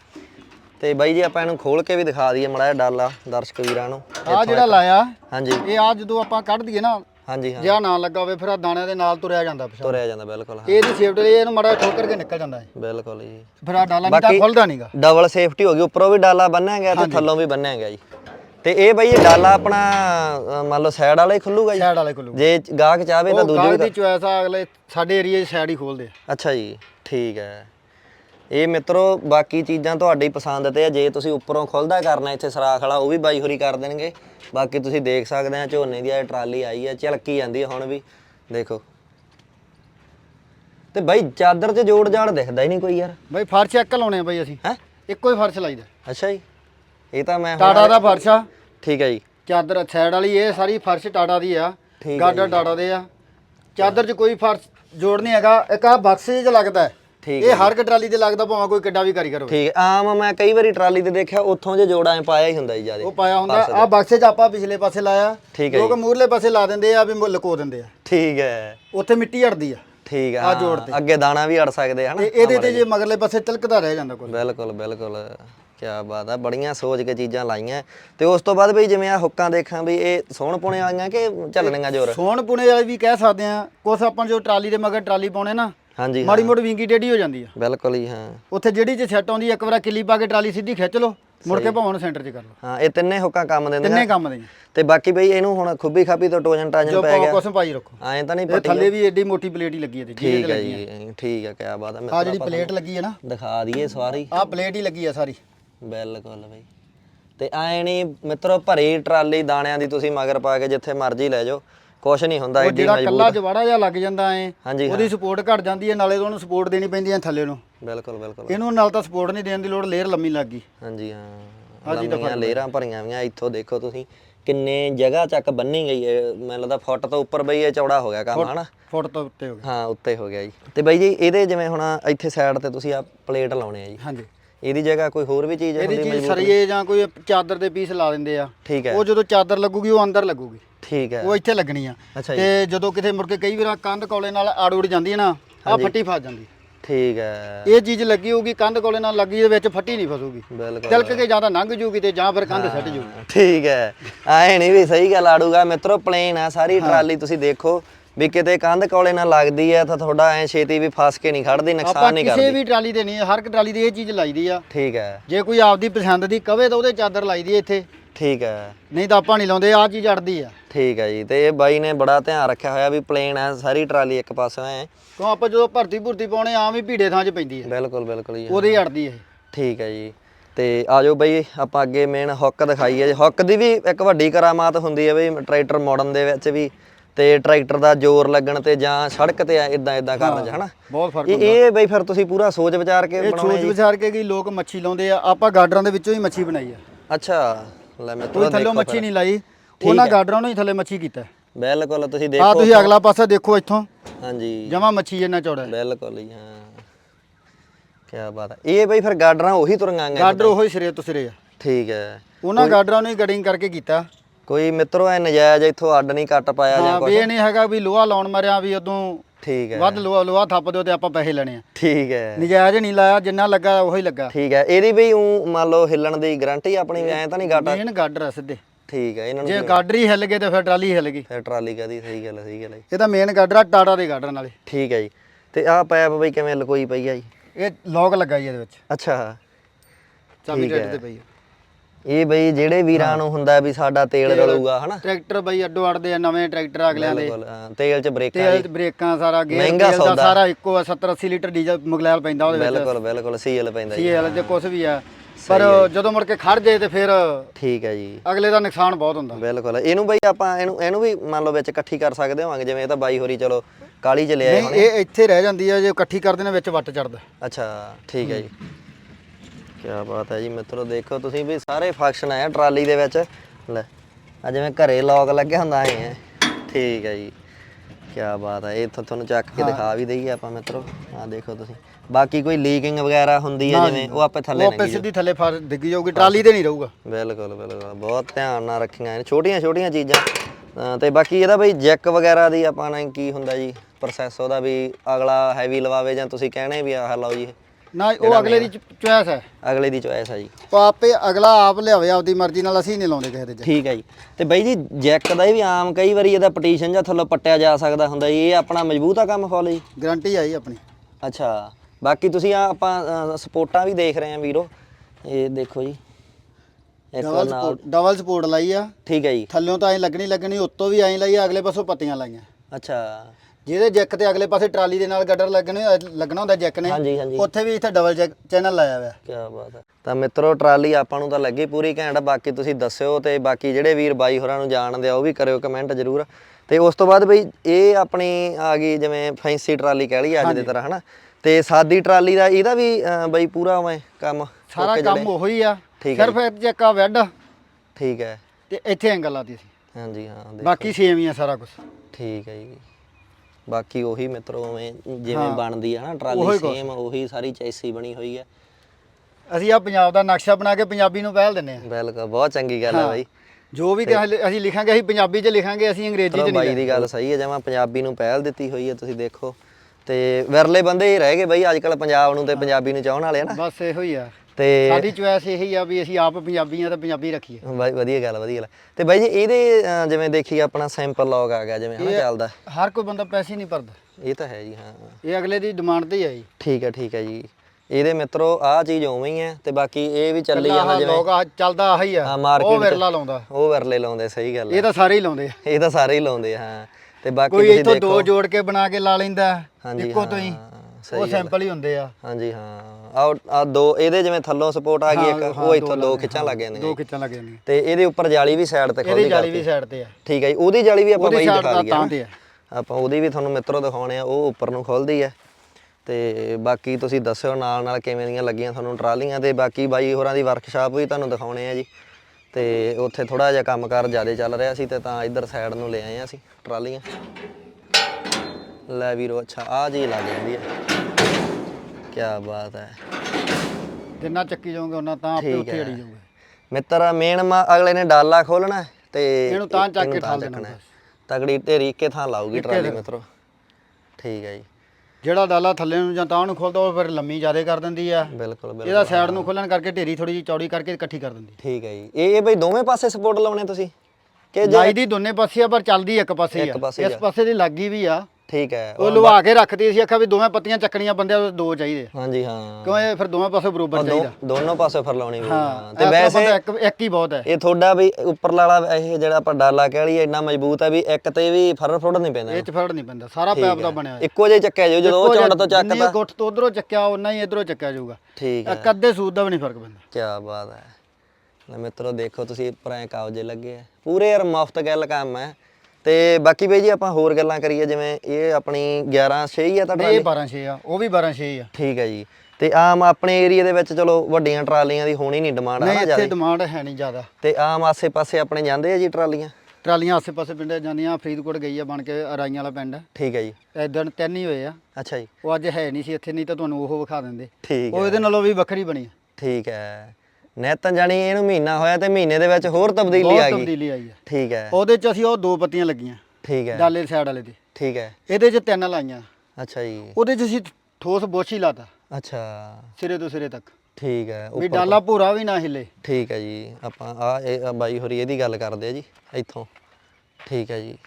ਤੇ ਬਾਈ ਜੀ ਆਪਾਂ ਇਹਨੂੰ ਖੋਲ ਕੇ ਵੀ ਦਿਖਾ ਦਈਏ ਮੜਾ ਜਿਹਾ ਡਾਲਾ ਦਰਸ਼ਕ ਵੀਰਾਂ ਨੂੰ। ਆ ਜਿਹੜਾ ਲਾਇਆ ਹਾਂਜੀ। ਇਹ ਆ ਜਦੋਂ ਆਪਾਂ ਕੱਢ ਦਈਏ ਨਾ ਹਾਂਜੀ ਹਾਂ ਜਾਂ ਨਾ ਲੱਗਾ ਹੋਵੇ ਫਿਰ ਆ ਦਾਣਿਆਂ ਦੇ ਨਾਲ ਤੁਰਿਆ ਜਾਂਦਾ ਪਿਛਾ ਤੁਰਿਆ ਜਾਂਦਾ ਬਿਲਕੁਲ ਹਾਂ। ਇਹਦੀ ਸੇਫਟੀ ਲਈ ਇਹਨੂੰ ਮਾੜਾ ਠੋਕਰ ਕੇ ਨਿਕਲ ਜਾਂਦਾ ਹੈ ਬਿਲਕੁਲ ਜੀ। ਫਿਰ ਆ ਡਾਲਾ ਨਹੀਂ ਤਾਂ ਖੁੱਲਦਾ ਨਹੀਂਗਾ ਡਬਲ ਸੇਫਟੀ ਹੋ ਗਈ ਉੱਪਰੋਂ ਵੀ ਡਾਲਾ ਬੰਨਿਆ ਗਿਆ ਤੇ ਥੱਲੋਂ ਵੀ ਬੰਨਿਆ ਗਿਆ ਜੀ। ਤੇ ਇਹ ਬਈ ਇਹ ਡਾਲਾ ਆਪਣਾ ਮੰਨ ਲਓ ਸਾਈਡ ਵਾਲਾ ਹੀ ਖੁੱਲੂਗਾ ਜੀ? ਸਾਈਡ ਵਾਲੇ ਕੋਲੋਂ ਜੇ ਗਾਹਕ ਚਾਹਵੇ ਤਾਂ ਦੂਜੀ ਗਾਹਕ ਵੀ ਦੀ ਚੁਆਇਸ ਆ ਅਗਲੇ ਸਾਡੇ ਏਰੀਆ 'ਚ ਸਾਈਡ ਹੀ ਖੋਲਦੇ ਆ। ਅੱਛਾ ਜੀ ਠੀਕ ਹੈ। ਇਹ ਮਿੱਤਰੋ ਬਾਕੀ ਚੀਜ਼ਾਂ ਤੁਹਾਡੀ ਪਸੰਦ ਤੇ ਆ। ਜੇ ਤੁਸੀਂ ਉੱਪਰੋਂ ਖੁੱਲਦਾ ਕਰਨਾ ਇੱਥੇ ਸਰਾਖ ਵਾਲਾ ਉਹ ਵੀ ਬਾਈ ਹੋਰੀ ਕਰ ਦੇਣਗੇ। ਬਾਕੀ ਤੁਸੀਂ ਦੇਖ ਸਕਦੇ ਆ ਝੋਨੇ ਦੀ ਇਹ ਟਰਾਲੀ ਆਈ ਹੈ ਝਲਕੀ ਜਾਂਦੀ ਹੈ ਹੁਣ ਵੀ। ਦੇਖੋ। ਤੇ ਬਾਈ ਚਾਦਰ 'ਚ ਜੋੜ ਜਾੜ ਦਿਖਦਾ ਹੀ ਨਹੀਂ ਕੋਈ ਯਾਰ। ਬਈ ਫਰਸ਼ ਇੱਕ ਲਾਉਣੇ ਆ ਬਈ ਅਸੀਂ। ਹੈ? ਇੱਕੋ ਹੀ ਫਰਸ਼ ਲਾਈਦਾ ਅੱਛਾ ਜੀ। ਇਹ ਤਾਂ ਮੈਂ ਹੁਣ- ਟਾਟਾ ਦਾ ਫਰਸ਼ ਆ। ਠੀਕ ਹੈ ਜੀ। ਚਾਦਰ ਸਾਈਡ ਵਾਲੀ ਇਹ ਸਾਰੀ ਫਰਸ਼ ਟਾਟਾ ਦੀ ਆ। ਠੀਕ ਹੈ ਟਾਟਾ ਦੇ ਆ। ਚਾਦਰ 'ਚ ਕੋਈ ਫਰਸ਼ ਜੋੜ ਨਹੀਂ ਹੈਗਾ। ਇੱਕ ਆ ਬਕਸੇ 'ਚ ਲੱਗਦਾ ਹੈ। ਠੀਕ ਇਹ ਹਰ ਇੱਕ ਟਰਾਲੀ ਤੇ ਲੱਗਦਾ ਭਾਵੇਂ ਕੋਈ ਕਿੱਡਾ ਵੀ ਕਾਰੀਗਰ ਹੋਵੇ। ਠੀਕ ਆਮ ਮੈਂ ਕਈ ਵਾਰੀ ਟਰਾਲੀ ਤੇ ਦੇਖਿਆ ਉੱਥੋਂ ਜੇ ਜੋੜਾਂ ਐ ਪਾਇਆ ਹੀ ਹੁੰਦਾ ਜੀ ਜ਼ਿਆਦਾ। ਉਹ ਪਾਇਆ ਹੁੰਦਾ ਆ ਬਕਸੇ 'ਚ ਆਪਾਂ ਪਿਛਲੇ ਪਾਸੇ ਲਾਇਆ ਠੀਕ ਹੈ ਲੋਕ ਮੂਰਲੇ ਪਾਸੇ ਲਾ ਦਿੰਦੇ ਆ ਵੀ ਲੁਕੋ ਦਿੰਦੇ ਆ। ਠੀਕ ਹੈ। ਉੱਥੇ ਮਿੱਟੀ ਅੜਦੀ ਆ ਠੀਕ ਜੋੜ ਹਾਂ, ਅੱਗੇ ਦਾਣਾ ਵੀ ਅੜ ਸਕਦੇ ਹਨ? ਤੇ ਇਹਦੇ ਤੇ ਜੇ ਮਗਰਲੇ ਪਾਸੇ ਤਿਲਕਦਾ ਰਹਿ ਜਾਂਦਾ ਕੁਝ ਬਿਲਕੁਲ ਬਿਲਕੁਲ ਕੀ ਬਾਤ ਆ ਬੜੀਆਂ ਸੋਚ ਕੇ ਚੀਜ਼ਾਂ ਲਾਈਆਂ। ਤੇ ਉਸ ਤੋਂ ਬਾਅਦ ਬਈ ਜਿਵੇਂ ਆ ਹੁੱਕਾਂ ਦੇਖਾਂ ਵੀ ਇਹ ਸੋਹਣ ਪੁਣੇ ਵਾਲੀਆਂ ਕਿ ਚੱਲਣੀਆਂ ਜ਼ੋਰ ਸੋਹਣ ਪੁਣੇ ਵਾਲੇ ਵੀ ਕਹਿ ਸਕਦੇ ਆ ਕੁਛ ਆਪਾਂ ਜੋ ਟਰਾਲੀ ਦੇ ਮਗਰ ਟਰਾਲੀ ਪਾਉਣੇ ਨਾ ਹਾਂਜੀ ਮਾੜੀ ਮੋਟੀ ਵਿੰਗੀ ਡੇਢੀ ਹੋ ਜਾਂਦੀ ਆ। ਬਿਲਕੁਲ ਹੀ ਹਾਂ। ਉੱਥੇ ਜਿਹੜੀ ਚ ਸੈੱਟ ਆਉਂਦੀ ਆ, ਇੱਕ ਵਾਰ ਕਿੱਲੀ ਪਾ ਕੇ ਟਰਾਲੀ ਸਿੱਧੀ ਖਿੱਚ ਲਓ ਮੁੜ ਕੇ ਭਾਵੇਂ ਸੈਂਟਰ 'ਚ ਕਰ ਲਓ। ਹਾਂ ਇਹ ਤਿੰਨੇ ਹੁੱਕਾਂ ਕੰਮ ਦਿੰਦੇ ਤਿੰਨੇ ਕੰਮ ਦੇ ਤੇ ਬਾਕੀ ਬਈ ਇਹਨੂੰ ਹੁਣ ਖੁੱਬੀ ਖਾਬੀ ਤੋਂ ਟੋਜਨ ਟਾਜਨ ਜੋ ਪੈ ਗਿਆ। ਕੁਛ ਪਾਈ ਰੱਖੋ। ਐਂ ਤਾਂ ਨਹੀਂ ਇਹ ਪੱਟੀ ਥੱਲੇ ਵੀ ਏਡੀ ਮੋਟੀ ਪਲੇਟ ਹੀ ਲੱਗੀ ਹੈ ਤੇ ਠੀਕ ਹੈ ਜੀ ਠੀਕ ਹੈ ਕੀ ਬਾਤ ਆ ਆ ਜਿਹੜੀ ਪਲੇਟ ਲੱਗੀ ਹੈ ਨਾ। ਦਿਖਾ ਦਈਏ ਸਵਾਰੀ ਆ ਪਲੇਟ ਹੀ ਲੱਗੀ ਆ ਸਾਰੀ। ਬਿਲਕੁਲ ਬਈ। ਤੇ ਐ ਨਹੀਂ ਮਿੱਤਰੋ ਭਰੀ ਟਰਾਲੀ ਦਾਣਿਆਂ ਦੀ ਤੁਸੀਂ ਮਗਰ ਪਾ ਕੇ ਜਿੱਥੇ ਮਰਜ਼ੀ ਲੈ ਜਾਓ। ਕੁਛ ਨਹੀਂ ਹੁੰਦਾ ਉਹ ਜਿਹੜਾ ਮਜ਼ਬੂਤ। ਕੱਲਾ ਜਵਾੜਾ ਜਿਹਾ ਲੱਗ ਜਾਂਦਾ ਐ ਹਾਂਜੀ ਉਹਦੀ ਸਪੋਰਟ ਘਟ ਜਾਂਦੀ ਹੈ ਨਾਲੇ ਉਹਨੂੰ ਸਪੋਰਟ ਦੇਣੀ ਪੈਂਦੀ ਹੈ ਥੱਲੇ ਨੂੰ। ਬਿਲਕੁਲ ਬਿਲਕੁਲ। ਇਹਨੂੰ ਨਾਲ ਤਾਂ ਸਪੋਰਟ ਨਹੀਂ ਦੇਣ ਦੀ ਲੋੜ ਲੇਅਰ ਲੰਮੀ ਲੱਗ ਗਈ। ਹਾਂਜੀ ਹਾਂ। ਲੰਮੀਆਂ ਲੇਅਰਾਂ ਭਰੀਆਂ ਹੋਈਆਂ ਇੱਥੋਂ ਦੇਖੋ ਤੁਸੀਂ ਕਿੰਨੇ ਜਗ੍ਹਾ ਚੱਕ ਬੰਨੀ ਗਈ ਹੈ ਮੈਨੂੰ ਲੱਗਦਾ ਫੁੱਟ ਤੋਂ ਉੱਪਰ ਬਈ ਇਹ ਚੌੜਾ ਹੋ ਗਿਆ ਕੰਮ ਹਨਾ? ਫੁੱਟ ਤੋਂ ਉੱਤੇ ਹੋ ਗਿਆ। ਹਾਂ ਉੱਤੇ ਹੋ ਗਿਆ ਜੀ। ਤੇ ਬਾਈ ਜੀ ਇਹਦੇ ਜਿਵੇਂ ਹੁਣ ਇੱਥੇ ਸਾਈਡ ਤੇ ਤੁਸੀਂ ਆ ਪਲੇਟ ਲਾਉਣੇ ਆ ਜੀ। ਹਾਂਜੀ। ਇਹਦੀ ਜਗ੍ਹਾ ਕੋਈ ਹੋਰ ਵੀ ਚੀਜ਼ ਇਹਦੀ ਹੁੰਦੀ ਚੀਜ਼ ਸਰੀਏ ਜਾਂ ਕੋਈ ਚਾਦਰ ਦੇ ਪੀਸ ਲਾ ਦਿੰਦੇ ਆ। ਠੀਕ ਹੈ। ਉਹ ਜਦੋਂ ਚਾਦਰ ਲੱਗੂਗੀ ਉਹ ਅੰਦਰ ਲੱਗੂਗੀ। ਠੀਕ ਹੈ। ਉਹ ਇੱਥੇ ਲੱਗਣੀ ਆ। ਅੱਛਾ ਜੀ। ਤੇ ਜਦੋਂ ਕਿਤੇ ਮੁੜ ਕੇ ਕਈ ਵਾਰ ਕੰਧ ਕੋਲੇ ਨਾਲ ਆੜ ਉੜ ਜਾਂਦੀ ਹੈ ਨਾ ਆ ਫੱਟੀ ਫਸ ਜਾਂਦੀ। ਠੀਕ ਹੈ। ਇਹ ਚੀਜ਼ ਲੱਗੀ ਹੋਊਗੀ ਕੰਧ ਕੋਲੇ ਨਾਲ ਲੱਗੀ ਦੇ ਵਿੱਚ ਫੱਟੀ ਨਹੀਂ ਫਸੂਗੀ। ਬਿਲਕੁਲ। ਤਿਲਕ ਕੇ ਜਾਂ ਤਾਂ ਲੰਘ ਜੂਗੀ ਤੇ ਜਾਂ ਫਿਰ ਕੰਧ ਸੱਟ ਜੂਗੀ। ਠੀਕ ਹੈ। ਐ ਨਹੀਂ ਵੀ ਸਹੀ ਗੱਲ ਆੜੂਗਾ। ਮਿੱਤਰੋ ਪਲੇਨ ਆ ਸਾਰੀ ਟਰਾਲੀ ਤੁਸੀਂ ਦੇਖੋ। ਵੀ ਕਿਤੇ ਕੰਧ ਕੋਲੇ ਨਾਲ ਲੱਗਦੀ ਹੈ ਤਾਂ ਤੁਹਾਡਾ ਐ ਛੇਤੀ ਵੀ ਫਸ ਕੇ ਨਹੀਂ ਖੜਦੀ ਨੁਕਸਾਨ ਨਹੀਂ ਕਿਸੇ ਕਰਦੀ। ਵੀ ਟਰਾਲੀ ਤੇ ਨਹੀਂ ਹਰ ਇੱਕ ਟਰਾਲੀ ਤੇ ਇਹ ਚੀਜ਼ ਲਾਈਦੀ ਆ। ਠੀਕ ਹੈ ਜੇ ਕੋਈ ਆਪਦੀ ਪਸੰਦ ਦੀ ਕਵੇ ਤਾਂ ਉਹਦੇ ਚਾਦਰ ਲਾਈਦੀ ਆ ਇੱਥੇ। ਠੀਕ ਹੈ ਨਹੀਂ ਤਾਂ ਆਪਾਂ ਨਹੀਂ ਲਾਉਂਦੇ ਆ ਚੀਜ਼ ਅੜਦੀ ਆ। ਠੀਕ ਹੈ ਜੀ ਤੇ ਇਹ ਬਾਈ ਨੇ ਬੜਾ ਧਿਆਨ ਰੱਖਿਆ ਹੋਇਆ ਵੀ ਪਲੇਨ ਹੈ ਸਾਰੀ ਟਰਾਲੀ ਇੱਕ ਪਾਸੇ ਐ। ਕਿਉਂ ਆਪਾਂ ਜਦੋਂ ਭਰਤੀ ਭੁਰਤੀ ਪਾਉਣੇ ਆਮ ਹੀ ਭੀੜੇ ਥਾਂ 'ਚ ਪੈਂਦੀ ਆ ਬਿਲਕੁਲ ਬਿਲਕੁਲ ਜੀ। ਉਹਦੇ ਹੀ ਅੜਦੀ ਆ ਇਹ। ਠੀਕ ਹੈ ਜੀ ਤੇ ਆਜੋ ਬਈ ਆਪਾਂ ਅੱਗੇ ਮੇਨ ਹੁੱਕ ਦਿਖਾਈਏ। ਹੁੱਕ ਦੀ ਵੀ ਇੱਕ ਵੱਡੀ ਕਰਾਮਾਤ ਹੁੰਦੀ ਹੈ ਬਈ ਟਰੈਕਟਰ ਮਾਡਰਨ ਦੇ ਵਿੱਚ ਵੀ। ਤੇ ਟਰੈਕਟਰ ਦਾ ਜ਼ੋਰ ਲੱਗਣ ਤੇ ਜਾਂ ਸੜਕ ਤੇ ਇਦਾਂ ਇਦਾਂ ਕਰਨ ਚ ਹਨਾ? ਬਹੁਤ ਫ਼ਰਕ ਇਹ ਇਹ ਬਈ ਫਿਰ ਤੁਸੀਂ ਪੂਰਾ ਸੋਚ ਵਿਚਾਰ ਕੇ ਇਹ ਬਣਾਉਣੇ ਸੋਚ ਵਿਚਾਰ ਕੇ ਕਿ ਲੋਕ ਮੱਛੀ ਲਾਉਂਦੇ ਆ ਆਪਾਂ ਗਾਡਰਾਂ ਦੇ ਵਿੱਚੋਂ ਹੀ ਮੱਛੀ ਬਣਾਈ ਆ। ਅੱਛਾ ਲੈ ਮੈਂ ਕੋਈ ਥੱਲੋਂ ਮੱਛੀ ਨਹੀਂ ਲਾਈ ਉਹਨਾਂ ਗਾਡਰਾਂ ਨੂੰ ਹੀ ਥੱਲੇ ਮੱਛੀ ਕੀਤਾ। ਬਿਲਕੁਲ ਤੁਸੀਂ ਆ ਦੇਖੋ ਤੁਸੀਂ ਅਗਲਾ ਪਾਸਾ ਦੇਖੋ ਇੱਥੋਂ। ਹਾਂਜੀ। ਜਮਾ ਮੱਛੀ ਇੰਨਾ ਚੌੜਾ ਹੈ। ਬਿਲਕੁਲ ਜੀ ਹਾਂ। ਕੀ ਬਾਤ ਹੈ। ਇਹ ਬਈ ਫਿਰ ਗਾਡਰਾਂ ਉਹੀ ਤੁਰੀਆਂ ਗਈਆਂ ਗਾਡਰ ਉਹੀ ਸਿਰੇ ਤੋਂ ਸਿਰੇ ਆ। ਠੀਕ ਹੈ। ਉਹਨਾਂ ਗਾਡਰਾਂ ਨੂੰ ਹੀ ਗੜਿੰਗ ਕਰਕੇ ਕੀਤਾ। ਕੋਈ ਮਿੱਤਰੋ ਐ ਨਜਾਇਜ਼ ਇੱਥੋਂ ਅੱਡ ਨਹੀਂ ਕੱਟ ਪਾਇਆ ਜਾਂ ਹਾਂ ਵੀ ਇਹ ਨਹੀਂ ਹੈਗਾ ਵੀ ਲੋਹਾ ਲਾਉਣ ਮਰਿਆ ਵੀ ਉਦੋਂ ਠੀਕ ਹੈ। ਵੱਧ ਲੋਹਾ ਲੋਹਾ ਥੱਪ ਦਿਓ ਤੇ ਆਪਾਂ ਪੈਸੇ ਲੈਣੇ ਆ। ਠੀਕ ਹੈ। ਨਜਾਇਜ਼ ਨਹੀਂ ਲਾਇਆ ਜਿੰਨਾ ਲੱਗਾ ਉਹੀ ਲੱਗਾ। ਠੀਕ ਹੈ। ਇਹਦੀ ਵੀ ਉਹ ਮੰਨ ਲਓ ਹਿੱਲਣ ਦੀ ਗਾਰੰਟੀ ਆਪਣੀ ਐ ਤਾਂ ਨਹੀਂ ਗਾਟਾ ਮੇਨ ਗਾਡਰ ਆ ਸਿੱਧੇ। ਠੀਕ ਹੈ ਇਹਨਾਂ ਨੂੰ ਜੇ ਗਾਡਰ ਹੀ ਹਿੱਲ ਗਏ ਤੇ ਫਿਰ ਟਰਾਲੀ ਹਿੱਲ ਗਈ। ਫਿਰ ਟਰਾਲੀ ਕਹਦੀ ਸਹੀ ਗੱਲ ਹੈ, ਸਹੀ ਗੱਲ ਹੈ। ਜੀ। ਇਹ ਤਾਂ ਮੇਨ ਗਾਡਰ ਆ ਟਾਟਾ ਦੇ ਗਾਡਰ ਨਾਲੇ। ਠੀਕ ਹੈ ਜੀ। ਤੇ ਆਹ ਪੈਪ ਬਈ ਕਿਵੇਂ ਲਕੋਈ ਪਈ ਆ ਜੀ? ਇਹ ਲੋਕ ਲੱਗਾ ਜੀ ਇਹਦੇ ਵਿੱਚ। ਅੱਛਾ। ਚਾਬੀ ਟਰੈਕਟਰ ਤੇ ਪਈ ਆ। ਇਹ ਬਈ ਜਿਹੜੇ ਵੀਰਾਂ ਨੂੰ ਹੁੰਦਾ ਵੀ ਸਾਡਾ ਤੇਲ ਰਲੂਗਾ ਹਨਾ? ਟਰੈਕਟਰ ਬਈ ਅੱਡੋ ਅੱਡਦੇ ਆ ਨਵੇਂ ਟਰੈਕਟਰ ਅਗਲਿਆਂ ਦੇ। ਬਿਲਕੁਲ, ਹਾਂ, ਤੇਲ ਚ ਬ੍ਰੇਕਾਂ ਤੇਲ ਤੇ ਬ੍ਰੇਕਾਂ ਸਾਰਾ ਗੇਅਰ ਮਹਿੰਗਾ ਤੇਲ ਦਾ ਸੌਦਾ। ਸਾਰਾ ਇੱਕੋ ਆ 70 80 ਲੀਟਰ ਡੀਜ਼ਲ ਮੁਗਲੈਲ ਪੈਂਦਾ ਉਹਦੇ ਵਿੱਚ। ਬਿਲਕੁਲ ਬਿਲਕੁਲ ਸੀਐਲ ਪੈਂਦਾ ਜੀ। ਸੀਐਲ ਤੇ ਕੁਝ ਵੀ ਆ। ਪਰ ਜਦੋਂ ਮੁੜ ਕੇ ਖੜ ਜੇ ਤੇ ਫਿਰ ਠੀਕ ਹੈ ਜੀ। ਅਗਲੇ ਦਾ ਨੁਕਸਾਨ ਬਹੁਤ ਹੁੰਦਾ। ਬਿਲਕੁਲ ਇਹਨੂੰ ਬਈ ਆਪਾਂ ਇਹਨੂੰ ਇਹਨੂੰ ਵੀ ਮੰਨ ਲਓ ਵਿੱਚ ਇਕੱਠੀ ਕਰ ਸਕਦੇ ਹੋਵਾਂਗੇ ਜਿਵੇਂ ਇਹ ਤਾਂ ਬਾਈ ਹੋਰੀ ਚਲੋ ਕਾਲੀ ਚ ਲਿਆ ਨਹੀਂ ਇਹ ਇੱਥੇ ਰਹਿ ਜਾਂਦੀ ਆ ਜੇ ਇਕੱਠੀ ਕਰਦੇ ਨੇ ਵਿੱਚ ਵੱਟ ਚੜਦਾ। ਅੱਛਾ ਠੀਕ ਹੈ ਜੀ। ਕੀ ਬਾਤ ਹੈ ਜੀ ਮਿੱਤਰੋ ਦੇਖੋ ਤੁਸੀਂ ਵੀ ਸਾਰੇ ਫੰਕਸ਼ਨ ਆ ਟਰਾਲੀ ਦੇ ਵਿੱਚ। ਲੈ ਆ ਜਿਵੇਂ ਘਰੇ ਲੌਕ ਲੱਗਿਆ ਹੁੰਦਾ ਐ ਹੈ। ਠੀਕ ਹੈ ਜੀ। ਕੀ ਬਾਤ ਹੈ ਇਹ ਤੁਹਾਨੂੰ ਚੱਕ ਕੇ ਦਿਖਾ ਵੀ ਦਈਏ ਆਪਾਂ ਮਿੱਤਰੋ। ਆ ਦੇਖੋ ਤੁਸੀਂ। ਬਾਕੀ ਕੋਈ ਲੀਕਿੰਗ ਵਗੈਰਾ ਹੁੰਦੀ ਹੈ ਜਿਵੇਂ ਉਹ ਆਪੇ ਥੱਲੇ ਉਹ ਆਪੇ ਸਿੱਧੀ ਥੱਲੇ ਫਰ ਡਿੱਗੀ ਜਾਊਗੀ ਟਰਾਲੀ ਤੇ ਨਹੀਂ ਰਹੂਗਾ। ਬਿਲਕੁਲ ਬਿਲਕੁਲ। ਬਹੁਤ ਧਿਆਨ ਨਾਲ ਰੱਖੀਆਂ ਨੇ। ਛੋਟੀਆਂ ਛੋਟੀਆਂ ਚੀਜ਼ਾਂ। ਤੇ ਬਾਕੀ ਇਹਦਾ ਬਈ ਜੈਕ ਵਗੈਰਾ ਦੀ ਆਪਾਂ ਨੇ ਕੀ ਹੁੰਦਾ ਜੀ? ਪ੍ਰੋਸੈਸ ਉਹਦਾ ਵੀ ਅਗਲਾ ਹੈਵੀ ਲਵਾਵੇ ਜਾਂ ਤੁਸੀਂ ਕਹਿਣੇ ਵੀ ਆਹ ਲਾਓ ਜੀ। ਨਾ ਉਹ ਅਗਲੇ ਦੀ ਚੁਆਇਸ ਹੈ। ਅਗਲੇ ਦੀ ਚੋਇਸ ਆ ਜੀ। ਉਹ ਆਪੇ ਅਗਲਾ ਆਪ ਲਿਆਵੇ ਆਪਦੀ ਮਰਜ਼ੀ ਨਾਲ ਅਸੀਂ ਨਹੀਂ ਲਾਉਂਦੇ ਕਿਸੇ ਦੇ ਜੈਕ ਠੀਕ ਹੈ ਜੀ। ਤੇ ਬਾਈ ਜੀ ਜੈਕ ਦਾ ਵੀ ਆਮ ਕਈ ਵਾਰੀ ਇਹਦਾ ਪਟੀਸ਼ਨ ਜਾਂ ਥੱਲੋਂ ਪੱਟਿਆ ਜਾ ਸਕਦਾ ਹੁੰਦਾ ਜੀ ਇਹ ਆਪਣਾ ਮਜ਼ਬੂਤ ਆ ਕੰਮ ਫੁੱਲ ਜੀ? ਗਾਰੰਟੀ ਆਈ ਆਪਣੀ। ਅੱਛਾ ਬਾਕੀ ਤੁਸੀਂ ਆ ਆਪਾਂ ਸਪੋਰਟਾਂ ਵੀ ਦੇਖ ਰਹੇ ਆ ਵੀਰੋ। ਇਹ ਦੇਖੋ ਜੀ ਇੱਕ ਡਬਲ ਨਾਲ। ਸਪੋਰਟ ਡਬਲ ਸਪੋਰਟ ਲਾਈ ਆ। ਠੀਕ ਹੈ ਜੀ। ਥੱਲਿਓਂ ਤਾਂ ਐਂ ਲੱਗਣੀ ਲੱਗਣੀ ਉੱਤੋਂ ਵੀ ਐਂ ਲਾਈ ਆ ਅਗਲੇ ਪਾਸੋਂ ਪੱਤੀਆਂ ਲਾਈਆਂ। ਅੱਛਾ। ਜਿਹਦੇ ਜੈਕ ਤੇ ਅਗਲੇ ਪਾਸੇ ਟਰਾਲੀ ਦੇ ਨਾਲ ਗੱਡਰ ਲੱਗਣੇ ਲੱਗਣਾ ਹੁੰਦਾ ਜੈਕ ਨੇ ਹਾਂਜੀ ਹਾਂਜੀ। ਉੱਥੇ ਵੀ ਇੱਥੇ ਡਬਲ ਜੈਕ ਚੈਨਲ ਲਾਇਆ ਹੋਇਆ। ਕੀ ਬਾਤ ਹੈ। ਤਾਂ ਮਿੱਤਰੋ ਟਰਾਲੀ ਆਪਾਂ ਨੂੰ ਤਾਂ ਲੱਗੀ ਪੂਰੀ ਘੈਂਟ ਬਾਕੀ ਤੁਸੀਂ ਦੱਸਿਓ ਤੇ ਬਾਕੀ ਜਿਹੜੇ ਵੀਰ ਬਾਈ ਹੋਰਾਂ ਨੂੰ ਜਾਣਦੇ ਆ ਉਹ ਵੀ ਕਰਿਓ ਕਮੈਂਟ ਜ਼ਰੂਰ। ਤੇ ਉਸ ਤੋਂ ਬਾਅਦ ਬਈ ਇਹ ਆਪਣੀ ਆ ਗਈ ਜਿਵੇਂ ਫੈਂਸੀ ਟਰਾਲੀ ਕਹਿ ਲਈ ਅੱਜ ਦੇ ਤਰ੍ਹਾਂ ਹਨਾ? ਤੇ ਸਾਦੀ ਟਰਾਲੀ ਦਾ ਇਹਦਾ ਵੀ ਬਈ ਪੂਰਾ ਉਵੇਂ ਕੰਮ ਸਾਰਾ ਕੰਮ ਉਹੀ ਆ। ਸਿਰਫ ਇੱਕ ਜੈਕਾ ਵੈਡ ਠੀਕ ਹੈ। ਤੇ ਇੱਥੇ ਐਂਗਲ ਲਾਤੀ ਸੀ। ਹਾਂਜੀ ਹਾਂ। ਬਾਕੀ ਸੇਮ ਹੀ ਆ ਸਾਰਾ ਕੁਝ ਠੀਕ ਹੈ ਜੀ। ਬਾਕੀ ਉਹੀ ਮਿੱਤਰੋ ਉਵੇਂ ਜਿਵੇਂ। ਬਣਦੀ ਹੈ ਨਾ ਉਹੀ ਟਰਾਲੀ ਕੁਛ। ਸੇਮ ਉਹੀ ਸਾਰੀ ਚੈਸੀ ਬਣੀ ਹੋਈ ਹੈ ਅਸੀਂ ਆ ਪੰਜਾਬ ਦਾ ਨਕਸ਼ਾ ਬਣਾ ਕੇ ਪੰਜਾਬੀ ਨੂੰ ਪਹਿਲ ਦਿੰਨੇ ਆ। ਬਿਲਕੁਲ ਬਹੁਤ ਚੰਗੀ ਗੱਲ ਹੈ ਹਾਂ। ਬਾਈ। ਜੋ ਵੀ ਕਹੇ- ਅਸੀਂ ਲਿਖਾਂਗੇ ਅਸੀਂ ਪੰਜਾਬੀ 'ਚ ਲਿਖਾਂਗੇ ਅਸੀਂ ਅੰਗਰੇਜ਼ੀ 'ਚ ਚਲੋ ਬਾਈ ਨਹੀਂ ਦੀ ਗੱਲ ਸਹੀ ਹੈ ਜਮਾ ਪੰਜਾਬੀ ਨੂੰ ਪਹਿਲ ਦਿੱਤੀ ਹੋਈ ਹੈ ਤੁਸੀਂ ਦੇਖੋ। ਤੇ ਵਿਰਲੇ ਬੰਦੇ ਹੀ ਰਹਿ ਗਏ ਬਾਈ ਅੱਜ ਕੱਲ ਪੰਜਾਬ ਨੂੰ ਤੇ ਪੰਜਾਬੀ ਨੂੰ ਚਾਹਣ ਵਾਲੇ ਆ ਨਾ। ਬਸ ਇਹੋ ਹੀ ਆ। ਤੇ ਸਾਡੀ ਚੁਆਇਸ ਇਹੀ ਆ ਵੀ ਅਸੀਂ ਆਪ ਪੰਜਾਬੀ ਆ ਤਾਂ ਪੰਜਾਬੀ ਰੱਖੀਏ। ਬਾਈ ਵਧੀਆ ਗੱਲ ਵਧੀਆ ਗੱਲ। ਤੇ ਬਾਈ ਜੀ ਇਹਦੇ ਅਹ, ਜਿਵੇਂ ਦੇਖੀ ਆਪਣਾ ਸੈਂਪਲ ਲੌਗ ਆ ਗਿਆ ਜਿਵੇਂ ਹਨਾ ਇਹ- ਚੱਲਦਾ। ਹਰ ਕੋਈ ਬੰਦਾ ਪੈਸੇ ਨਹੀਂ ਭਰਦਾ। ਇਹ ਤਾਂ ਹੈ ਜੀ ਹਾਂ। ਇਹ ਅਗਲੇ ਦੀ ਡਿਮਾਂਡ ਤੇ ਹੀ ਆ ਜੀ। ਠੀਕ ਹੈ ਠੀਕ ਹੈ ਜੀ। ਇਹਦੇ ਮਿੱਤਰੋ ਆਹ ਚੀਜ਼ ਉਵੇਂ ਹੀ ਹੈ ਤੇ ਬਾਕੀ ਇਹ ਵੀ ਚੱਲੀ ਜਾਂਦਾ ਜਿਵੇਂ ਲੋਕ ਆ ਚੱਲਦਾ ਆਹੀ ਆ। ਹਾਂ, market ਉਹ ਚ। ਵਿਰਲਾ ਲਾਉਂਦਾ। ਉਹ ਵਿਰਲੇ ਲਾਉਂਦੇ ਸਹੀ ਗੱਲ ਹੈ ਇਹ ਤਾਂ ਸਾਰੇ ਹੀ ਲਾਉਂਦੇ ਆ। ਇਹ ਤਾਂ ਸਾਰੇ ਹੀ ਲਾਉਂਦੇ ਆ ਹਾਂ। ਤੇ ਬਾਕੀ ਕੋਈ ਤੁਸੀਂ ਇੱਥੋਂ ਦੇਖੋ। ਦੋ ਜੋੜ ਕੇ ਬਣਾ ਕੇ ਲਾ ਲੈਂਦਾ ਹਾਂਜੀ, ਇੱਕੋ ਤੋਂ ਹੀ। ਹਾਂ, ਸਹੀ ਉਹ ਗੱਲ ਸੈਂਪਲ ਹੀ ਹੁੰਦੇ ਆ। ਹਾਂਜੀ ਹਾਂ। ਆ ਆ ਦੋ ਇਹਦੇ ਜਿਵੇਂ ਥੱਲੋਂ ਸਪੋਰਟ ਆ ਗਈ ਇੱਕ ਹਾਂ, ਉਹ ਇੱਥੋਂ ਦੋ ਖਿੱਚਾਂ ਲੱਗ ਜਾਂਦੀਆਂ ਦੋ ਖਿੱਚਾਂ ਲੱਗ ਜਾਂਦੀਆਂ ਤੇ ਇਹਦੇ ਉੱਪਰ ਜਾਲੀ ਵੀ ਸਾਈਡ ਤੇ ਇਹਦੀ ਖੋਲੀ ਜਾਲੀ ਵੀ ਸਾਈਡ ਤੇ ਆ। ਠੀਕ ਹੈ ਜੀ ਉਹਦੀ ਜਾਲੀ ਵੀ ਆਪਾਂ ਉਹਦੀ ਬਾਈ ਦਿਖਾ ਦਈਏ ਤਾਂ ਨਾ। ਤੇ ਆ। ਆਪਾਂ ਉਹਦੀ ਵੀ ਤੁਹਾਨੂੰ ਮਿੱਤਰੋ ਦਿਖਾਉਣੇ ਆ ਉਹ ਉੱਪਰ ਨੂੰ ਖੁੱਲਦੀ ਹੈ ਤੇ ਬਾਕੀ ਤੁਸੀਂ ਦੱਸਿਓ ਨਾਲ ਨਾਲ ਕਿਵੇਂ ਦੀਆਂ ਲੱਗੀਆਂ ਤੁਹਾਨੂੰ ਟਰਾਲੀਆਂ ਤੇ ਬਾਕੀ ਬਾਈ ਹੋਰਾਂ ਦੀ ਵਰਕਸ਼ਾਪ ਵੀ ਤੁਹਾਨੂੰ ਦਿਖਾਉਣੇ ਆ ਜੀ। ਤੇ ਉੱਥੇ ਥੋੜਾ ਜਿਹਾ ਕੰਮਕਾਰ ਜ਼ਿਆਦਾ ਚੱਲ ਰਿਹਾ ਸੀ ਤੇ ਤਾਂ ਇੱਧਰ ਸਾਈਡ ਨੂੰ ਲੈ ਆਏ ਆ ਅਸੀਂ ਟਰਾਲੀਆਂ। ਲੈ ਵੀਰੋ ਅੱਛਾ ਆ ਜੀ ਲੱਗ ਜਾਂਦੀ ਹੈ ਕੀ ਬਾਤ ਹੈ। ਜਿੰਨਾ ਚੱਕੀ ਜਾਓਗੇ ਉਹਨਾਂ ਤਾਂ ਆਪੇ ਠੀਕ ਉੱਥੇ ਹੈ। ਅੜੀ ਜਾਓਗੇ। ਮਿੱਤਰ ਮੇਨ ਮਾ ਅਗਲੇ ਨੇ ਡਾਲਾ ਖੋਲਣਾ ਤੇ ਇਹਨੂੰ ਤਾਂ ਚੱਕ ਇਹਨੂੰ ਕੇ ਤਾਂ ਠਾਲ ਦੇਣਾ ਚੱਕਣਾ ਹੈ। ਬਸ। ਤਗੜੀ ਢੇਰੀ ਇੱਕੇ ਥਾਂ ਲਾਊਗੀ ਟਰਾਲੀ। ਮਿੱਤਰੋ। ਠੀਕ ਹੈ ਜੀ। ਜਿਹੜਾ ਡਾਲਾ ਥੱਲੇ ਨੂੰ ਜਾਂ ਤਾਂ ਨੂੰ ਖੋਲਦਾ ਉਹ ਫਿਰ ਲੰਮੀ ਜ਼ਿਆਦਾ ਕਰ ਦਿੰਦੀ ਆ। ਬਿਲਕੁਲ ਬਿਲਕੁਲ। ਇਹਦਾ ਸਾਈਡ ਨੂੰ ਖੋਲਣ ਕਰਕੇ ਢੇਰੀ ਥੋੜੀ ਜਿਹੀ ਚੌੜੀ ਕਰਕੇ ਇਕੱਠੀ ਕਰ ਦਿੰਦੀ। ਠੀਕ ਹੈ ਜੀ। ਇਹ ਇਹ ਬਈ ਦੋਵੇਂ ਪਾਸੇ ਸਪੋਰਟ ਲਾਉਣੇ ਤੁਸੀਂ? ਕਿ ਜੇ ਲਾਈ ਦੀ ਦੋਨੇ ਪਾਸੇ ਆ ਪਰ ਚੱਲਦੀ ਇੱਕ ਪਾਸੇ ਹੀ ਇੱਕ ਆ ਪਾਸੇ ਇਸ ਆ। ਪਾਸੇ ਦੀ ਲੱਗੀ ਵੀ ਆ। ਠੀਕ ਹੈ। ਉਹ ਲਵਾ ਕੇ ਰੱਖਦੀ ਸੀ ਆਖਿਆ ਵੀ ਦੋਵੇਂ ਪੱਤੀਆਂ ਚੱਕਣੀਆਂ ਬੰਦਿਆਂ ਨੂੰ ਦੋ ਚਾਹੀਦੇ। ਹਾਂਜੀ ਹਾਂ। ਕਿਉਂ ਇਹ ਫਿਰ ਦੋਵੇਂ ਪਾਸੇ ਬਰੋਬਰ ਚਾਹੀਦਾ। ਦੋਨੋਂ ਪਾਸੇ ਫਿਰ ਲਾਉਣੀ ਵੀ ਹਾਂ ਤੇ ਵੈਸੇ ਇੱਕ ਇੱਕ ਹੀ ਬਹੁਤ ਹੈ। ਇਹ ਤੁਹਾਡਾ ਵੀ ਉੱਪਰਲਾ ਵਾਲਾ ਇਹ ਜਿਹੜਾ ਆਪਾਂ ਡਾਲਾ ਕਹਿ ਲਈਏ ਇੰਨਾ ਮਜ਼ਬੂਤ ਹੈ ਵੀ ਇੱਕ ਤੇ ਵੀ ਫਰਰ ਫੁੱਟ ਨਹੀਂ ਪੈਂਦਾ। ਇਹ ਚ ਫਰੜ ਨਹੀਂ ਪੈਂਦਾ ਸਾਰਾ ਪੈਪ ਦਾ ਬਣਿਆ ਹੋਇਆ। ਇੱਕੋ ਜਿਹਾ ਚੱਕਿਆ ਜਾਊ ਜਦੋਂ ਝੁੰਡ ਤੋਂ ਚੱਕਦਾ। ਗੁੱਠ ਤੋਂ ਉਧਰੋਂ ਚੱਕਿਆ ਉਹਨਾਂ ਹੀ ਇਧਰੋਂ ਚੱਕਿਆ ਜਾਊਗਾ। ਠੀਕ ਹੈ। ਅੱਧੇ ਸੂਦ ਦਾ ਵੀ ਨਹੀਂ ਫ਼ਰਕ ਪੈਂਦਾ। ਕੀ ਬਾਤ ਹੈ। ਲੈ ਮਿੱਤਰੋ ਦੇਖੋ ਤੁਸੀਂ ਐ ਕਾਗਜ਼ੇ ਲੱਗੇ ਆ। ਪੂਰੇ ਯਾਰ ਮੁਫਤ ਗੱਲ ਕੰਮ ਹੈ। ਤੇ ਬਾਕੀ ਬਈ ਜੀ ਆਪਾਂ ਹੋਰ ਗੱਲਾਂ ਕਰੀਏ ਜਿਵੇਂ ਇਹ ਆਪਣੀ 11 6 ਹੀ ਆ ਤਾਂ ਨਹੀਂ ਇਹ 12 6 ਆ ਉਹ ਵੀ 12 6 ਆ। ਠੀਕ ਹੈ ਜੀ। ਤੇ ਆਮ ਆਪਣੇ ਏਰੀਆ ਦੇ ਵਿੱਚ ਚਲੋ ਵੱਡੀਆਂ ਟਰਾਲੀਆਂ ਦੀ ਹੋਣੀ ਨਹੀਂ ਡਿਮਾਂਡ ਹੈ ਨਾ ਇੱਥੇ ਜ਼ਿਆਦਾ? ਡਿਮਾਂਡ ਹੈ ਨਹੀਂ ਜ਼ਿਆਦਾ। ਤੇ ਆਮ ਆਸੇ-ਪਾਸੇ ਆਪਣੇ ਜਾਂਦੇ ਆ ਜੀ ਟਰਾਲੀਆਂ? ਟਰਾਲੀਆਂ ਆਸੇ-ਪਾਸੇ ਪਿੰਡਾਂ ਜਾਂਦੀਆਂ ਫਰੀਦਕੋਟ ਗਈ ਆ ਬਣ ਕੇ ਰਾਈਆਂ ਵਾਲਾ ਪਿੰਡ। ਠੀਕ ਹੈ ਜੀ। ਇਦਾਂ ਤਿੰਨ ਹੀ ਹੋਏ ਆ। ਅੱਛਾ ਜੀ। ਉਹ ਅੱਜ ਹੈ ਨਹੀਂ ਸੀ ਇੱਥੇ ਨਹੀਂ ਤਾਂ ਤੁਹਾਨੂੰ ਉਹ ਵਿਖਾ ਦਿੰਦੇ। ਠੀਕ ਉਹ ਹੈ ਇਹਦੇ ਨਾਲੋਂ ਵੀ ਵੱਖਰੀ ਬਣੀ ਆ। ਠੀਕ ਹੈ ਨੈਤਨ ਜਾਣੀ ਇਹਨੂੰ ਮਹੀਨਾ ਹੋਇਆ ਤੇ ਮਹੀਨੇ ਦੇ ਵਿੱਚ ਹੋਰ ਤਬਦੀਲੀ ਬਹੁਤ ਆ ਗਈ। ਤਬਦੀਲੀ ਆਈ ਆ। ਠੀਕ ਹੈ। ਉਹਦੇ ਚ ਅਸੀਂ ਉਹ ਦੋ ਪੱਤੀਆਂ ਲੱਗੀਆਂ। ਠੀਕ ਹੈ। ਡਾਲੇ ਸਾਈਡ ਵਾਲੇ ਦੇ ਠੀਕ ਹੈ। ਇਹਦੇ ਚ ਤਿੰਨ ਲਾਈਆਂ। ਅੱਛਾ ਜੀ। ਉਹਦੇ ਚ ਅਸੀਂ ਠੋਸ ਬੋਛੀ ਲਾਤਾ। ਅੱਛਾ। ਸਿਰੇ ਤੋਂ ਸਿਰੇ ਤੱਕ। ਠੀਕ ਹੈ ਵੀ ਉੱਪਰ ਡਾਲਾ ਭੂਰਾ ਵੀ ਨਾ ਹਿੱਲੇ। ਠੀਕ ਹੈ ਜੀ। ਆਪਾਂ ਆ ਇਹ ਆ ਬਾਈ ਹੋਰੀ ਇਹਦੀ ਗੱਲ ਕਰਦੇ ਆ ਜੀ ਇੱਥੋਂ। ਠੀਕ ਹੈ ਜੀ।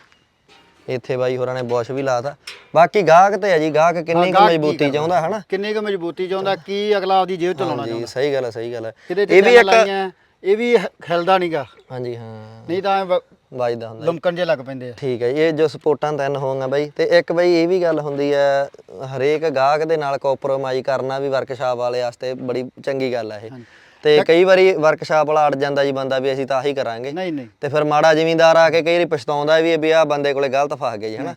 ਇੱਥੇ ਬਾਈ ਹੋਰਾਂ ਨੇ ਬੁਸ਼ ਵੀ ਲਾਤਾ। ਬਾਕੀ ਗਾਹਕ ਤੇ ਹੈ ਜੀ ਗਾਹਕ ਕਿੰਨੀ ਕੁ ਮਜ਼ਬੂਤੀ? ਚਾਹੁੰਦਾ ਹਨਾ? ਕਿੰਨੀ ਕੁ ਮਜ਼ਬੂਤੀ ਚਾਹੁੰਦਾ ਕੀ ਅਗਲਾ ਆਪਦੀ ਜੇਬ ਚ ਲਾਉਣਾ ਜੀ ਚਾਹੁੰਦਾ? ਸਹੀ ਗੱਲ ਹੈ ਸਹੀ ਗੱਲ ਹੈ। ਇਹ ਵੀ ਇੱਕ ਇਹ ਵੀ ਹਿਲਦਾ ਨਹੀਂਗਾ ਹਾਂਜੀ ਹਾਂ। ਨਹੀਂ ਤਾਂ ਵੱਜਦਾ ਹੁੰਦਾ। ਲਮਕਣ ਜੇ ਲੱਗ ਪੈਂਦੇ ਆ। ਠੀਕ ਹੈ ਇਹ ਜੋ ਸਪੋਰਟਾਂ ਤਿੰਨ ਹੋਣਗੀਆਂ ਬਾਈ ਤੇ ਇੱਕ ਬਾਈ ਇਹ ਵੀ ਗੱਲ ਹੁੰਦੀ ਹੈ ਹਰੇਕ ਗਾਹਕ ਦੇ ਨਾਲ ਕੰਪਰੋਮਾਈਜ਼ ਕਰਨਾ ਵੀ ਵਰਕਸ਼ਾਪ ਵਾਲੇ ਵਾਸਤੇ ਬੜੀ ਚੰਗੀ ਗੱਲ ਹੈ ਇਹ। ਤੇ ਕਈ ਵਾਰੀ ਵਰਕਸ਼ਾਪ ਵਾਲਾ ਅੜ ਜਾਂਦਾ ਜੀ ਬੰਦਾ ਵੀ ਅਸੀਂ ਤਾਂ ਆਹੀ ਕਰਾਂਗੇ। ਨਹੀਂ ਨਹੀਂ। ਤੇ ਫਿਰ ਮਾੜਾ ਜ਼ਿਮੀਂਦਾਰ ਆ ਕੇ ਕਈ ਵਾਰੀ ਪਛਤਾਉਂਦਾ ਵੀ ਇਹ ਵੀ ਆ ਬੰਦੇ ਕੋਲੇ ਗਲਤ ਫਸ ਗਏ ਜੀ ਹਨਾ।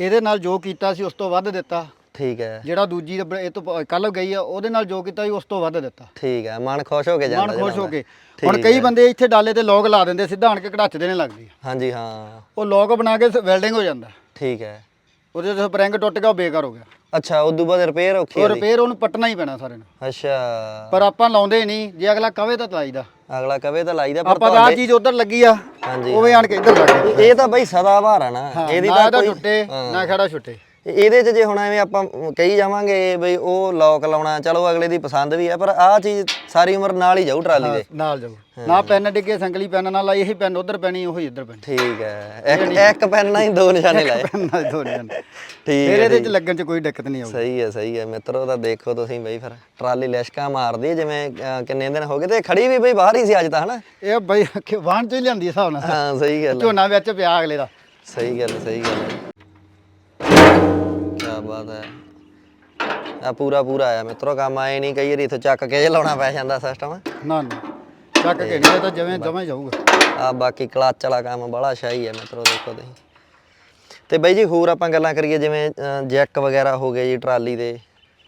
ਇਹਦੇ ਨਾਲ ਜੋ ਕੀਤਾ ਸੀ ਉਸ ਤੋਂ ਵੱਧ ਦਿੱਤਾ। ਠੀਕ ਹੈ। ਜਿਹੜਾ ਦੂਜੀ ਇਹ ਤੋਂ ਕੱਲ ਗਈ ਆ ਉਹਦੇ ਨਾਲ ਜੋ ਕੀਤਾ ਸੀ ਉਸ ਤੋਂ ਵੱਧ ਦਿੱਤਾ। ਠੀਕ ਹੈ ਮਨ ਖੁਸ਼ ਹੋ ਕੇ ਜਾਂਦਾ ਮਨ ਖੁਸ਼ ਹੋ ਕੇ। ਹੁਣ ਕਈ। ਬੰਦੇ ਇੱਥੇ ਡਾਲੇ ਤੇ ਲੋਕ ਲਾ ਦਿੰਦੇ ਸਿੱਧਾ ਆਣ ਕੇ ਕਢਾਚਦੇ ਨੇ ਲੱਗਦੀ। ਹਾਂਜੀ ਹਾਂ। ਉਹ ਲੋਕ ਬਣਾ ਕੇ ਵੈਲਡਿੰਗ ਹੋ ਜਾਂਦਾ। ਠੀਕ ਹੈ। ਉਹਦੇ ਤੇ ਸਪਰਿੰਗ ਟੁੱਟ ਗਿਆ ਉਹ ਬੇਕਾਰ ਹੋ ਗਿਆ। ਅੱਛਾ ਉਦੋਂ ਬਾਅਦ ਰਿਪੇਅਰ ਔਖੀ ਉਹ ਹੁੰਦੀ ਰਿਪੇਅਰ ਉਹਨੂੰ ਪੱਟਣਾ ਹੀ ਪੈਣਾ ਸਾਰੇ ਨੂੰ। ਅੱਛਾ। ਪਰ ਆਪਾਂ ਲਾਉਂਦੇ ਨਹੀਂ ਜੇ ਅਗਲਾ ਕਵੇ ਤਾਂ ਲਾਈਦਾ ਅਗਲਾ ਕਵੇ ਤਾਂ ਲਾਈਦਾ ਪਰ ਆਪਾਂ ਤਾਂ ਆ ਚੀਜ਼ ਉਧਰ ਲੱਗੀ ਆ ਹਾਂਜੀ ਉਵੇਂ ਆਣ ਕੇ ਇੱਧਰ ਲੱਗ ਗਿਆ ਇਹ ਤਾਂ ਬਈ ਸਦਾ ਬਹਾਰ ਆ ਨਾ। ਇਹਦੀ ਨਾ ਤਾਂ ਕੋਈ। ਨਾ ਖੜਾ ਛੁੱਟੇ। ਇਹਦੇ 'ਚ ਜੇ ਹੁਣ ਐਵੇਂ ਆਪਾਂ ਕਹੀ ਜਾਵਾਂਗੇ ਬਈ ਉਹ ਲੋਕ ਲਾਉਣਾ ਚਲੋ ਅਗਲੇ ਦੀ ਪਸੰਦ ਵੀ ਹੈ ਪਰ ਆਹ ਚੀਜ਼ ਸਾਰੀ ਉਮਰ ਨਾਲ ਹੀ ਜਾਊ ਟਰਾਲੀ ਦੇ। ਨਾਲ ਜਾਊ। ਨਾ ਪੈਨ ਡਿੱਗੇ ਸੰਗਲੀ ਪੈਨ ਨਾਲ ਲਾਈ ਇਹੀ ਪੈਨ ਉਧਰ ਪੈਣੀ ਉਹੀ ਇੱਧਰ ਪੈਣੀ। ਠੀਕ ਹੈ। ਇੱਕ ਇੱਕ ਪੈਨ ਨਾਲ ਹੀ ਦੋ ਨਿਸ਼ਾਨੇ ਲਾਏ। ਪੈਨ ਨਾਲ ਦੋ ਜਣ ਠੀਕ ਫਿਰ ਹੈ ਇਹਦੇ ਚ ਲੱਗਣ ਚ ਕੋਈ ਦਿੱਕਤ ਨਹੀਂ ਆਊਗੀ। ਸਹੀ ਹੈ ਸਹੀ ਹੈ। ਮਿੱਤਰੋ ਤਾਂ ਦੇਖੋ ਤੁਸੀਂ ਬਈ ਫਿਰ ਟਰਾਲੀ ਲਿਸ਼ਕਾ ਮਾਰਦੀ ਜਿਵੇਂ ਕਿੰਨੇ ਦਿਨ ਹੋ ਗਏ ਤੇ ਖੜੀ ਵੀ ਬਈ ਬਾਹਰ ਹੀ ਸੀ ਅੱਜ ਤਾਂ ਹਨਾ? ਇਹ ਬਈ ਵਾਹਣ ਚ ਹੀ ਲਿਆਂਦੀ ਹਿਸਾਬ ਨਾਲ। ਹਾਂ ਸਹੀ ਗੱਲ ਝੋਨਾ ਵਿੱਚ ਪਿਆ ਅਗਲੇ ਦਾ। ਸਹੀ ਗੱਲ ਸਹੀ ਗੱਲ ਹੈ ਕੀ ਬਾਤ ਹੈ। ਆ ਪੂਰਾ ਪੂਰਾ ਆਇਆ। ਮਿੱਤਰੋ ਕੰਮ ਆਏ ਨਹੀਂ। ਕਈ ਵਾਰੀ ਇੱਥੋਂ ਚੱਕ ਕੇ ਜੇ ਲਾਉਣਾ ਪੈ ਜਾਂਦਾ ਸਿਸਟਮ ਨਾ ਨਾ। ਚੱਕ ਕੇ ਨਹੀਂ ਇਹ ਤਾਂ ਜਿਵੇਂ ਜਮਾਂ ਹੀ ਜਾਊਗਾ। ਆ ਬਾਕੀ ਕਲੱਚ ਵਾਲਾ ਕੰਮ ਬੜਾ ਸ਼ਾਹੀ ਹੈ ਮਿੱਤਰੋ ਦੇਖੋ ਤੁਸੀਂ। ਤੇ ਬਾਈ ਜੀ ਹੋਰ ਆਪਾਂ ਗੱਲਾਂ ਕਰੀਏ ਜਿਵੇਂ ਜੈਕ ਵਗੈਰਾ ਹੋ ਗਏ ਜੀ ਟਰਾਲੀ ਦੇ।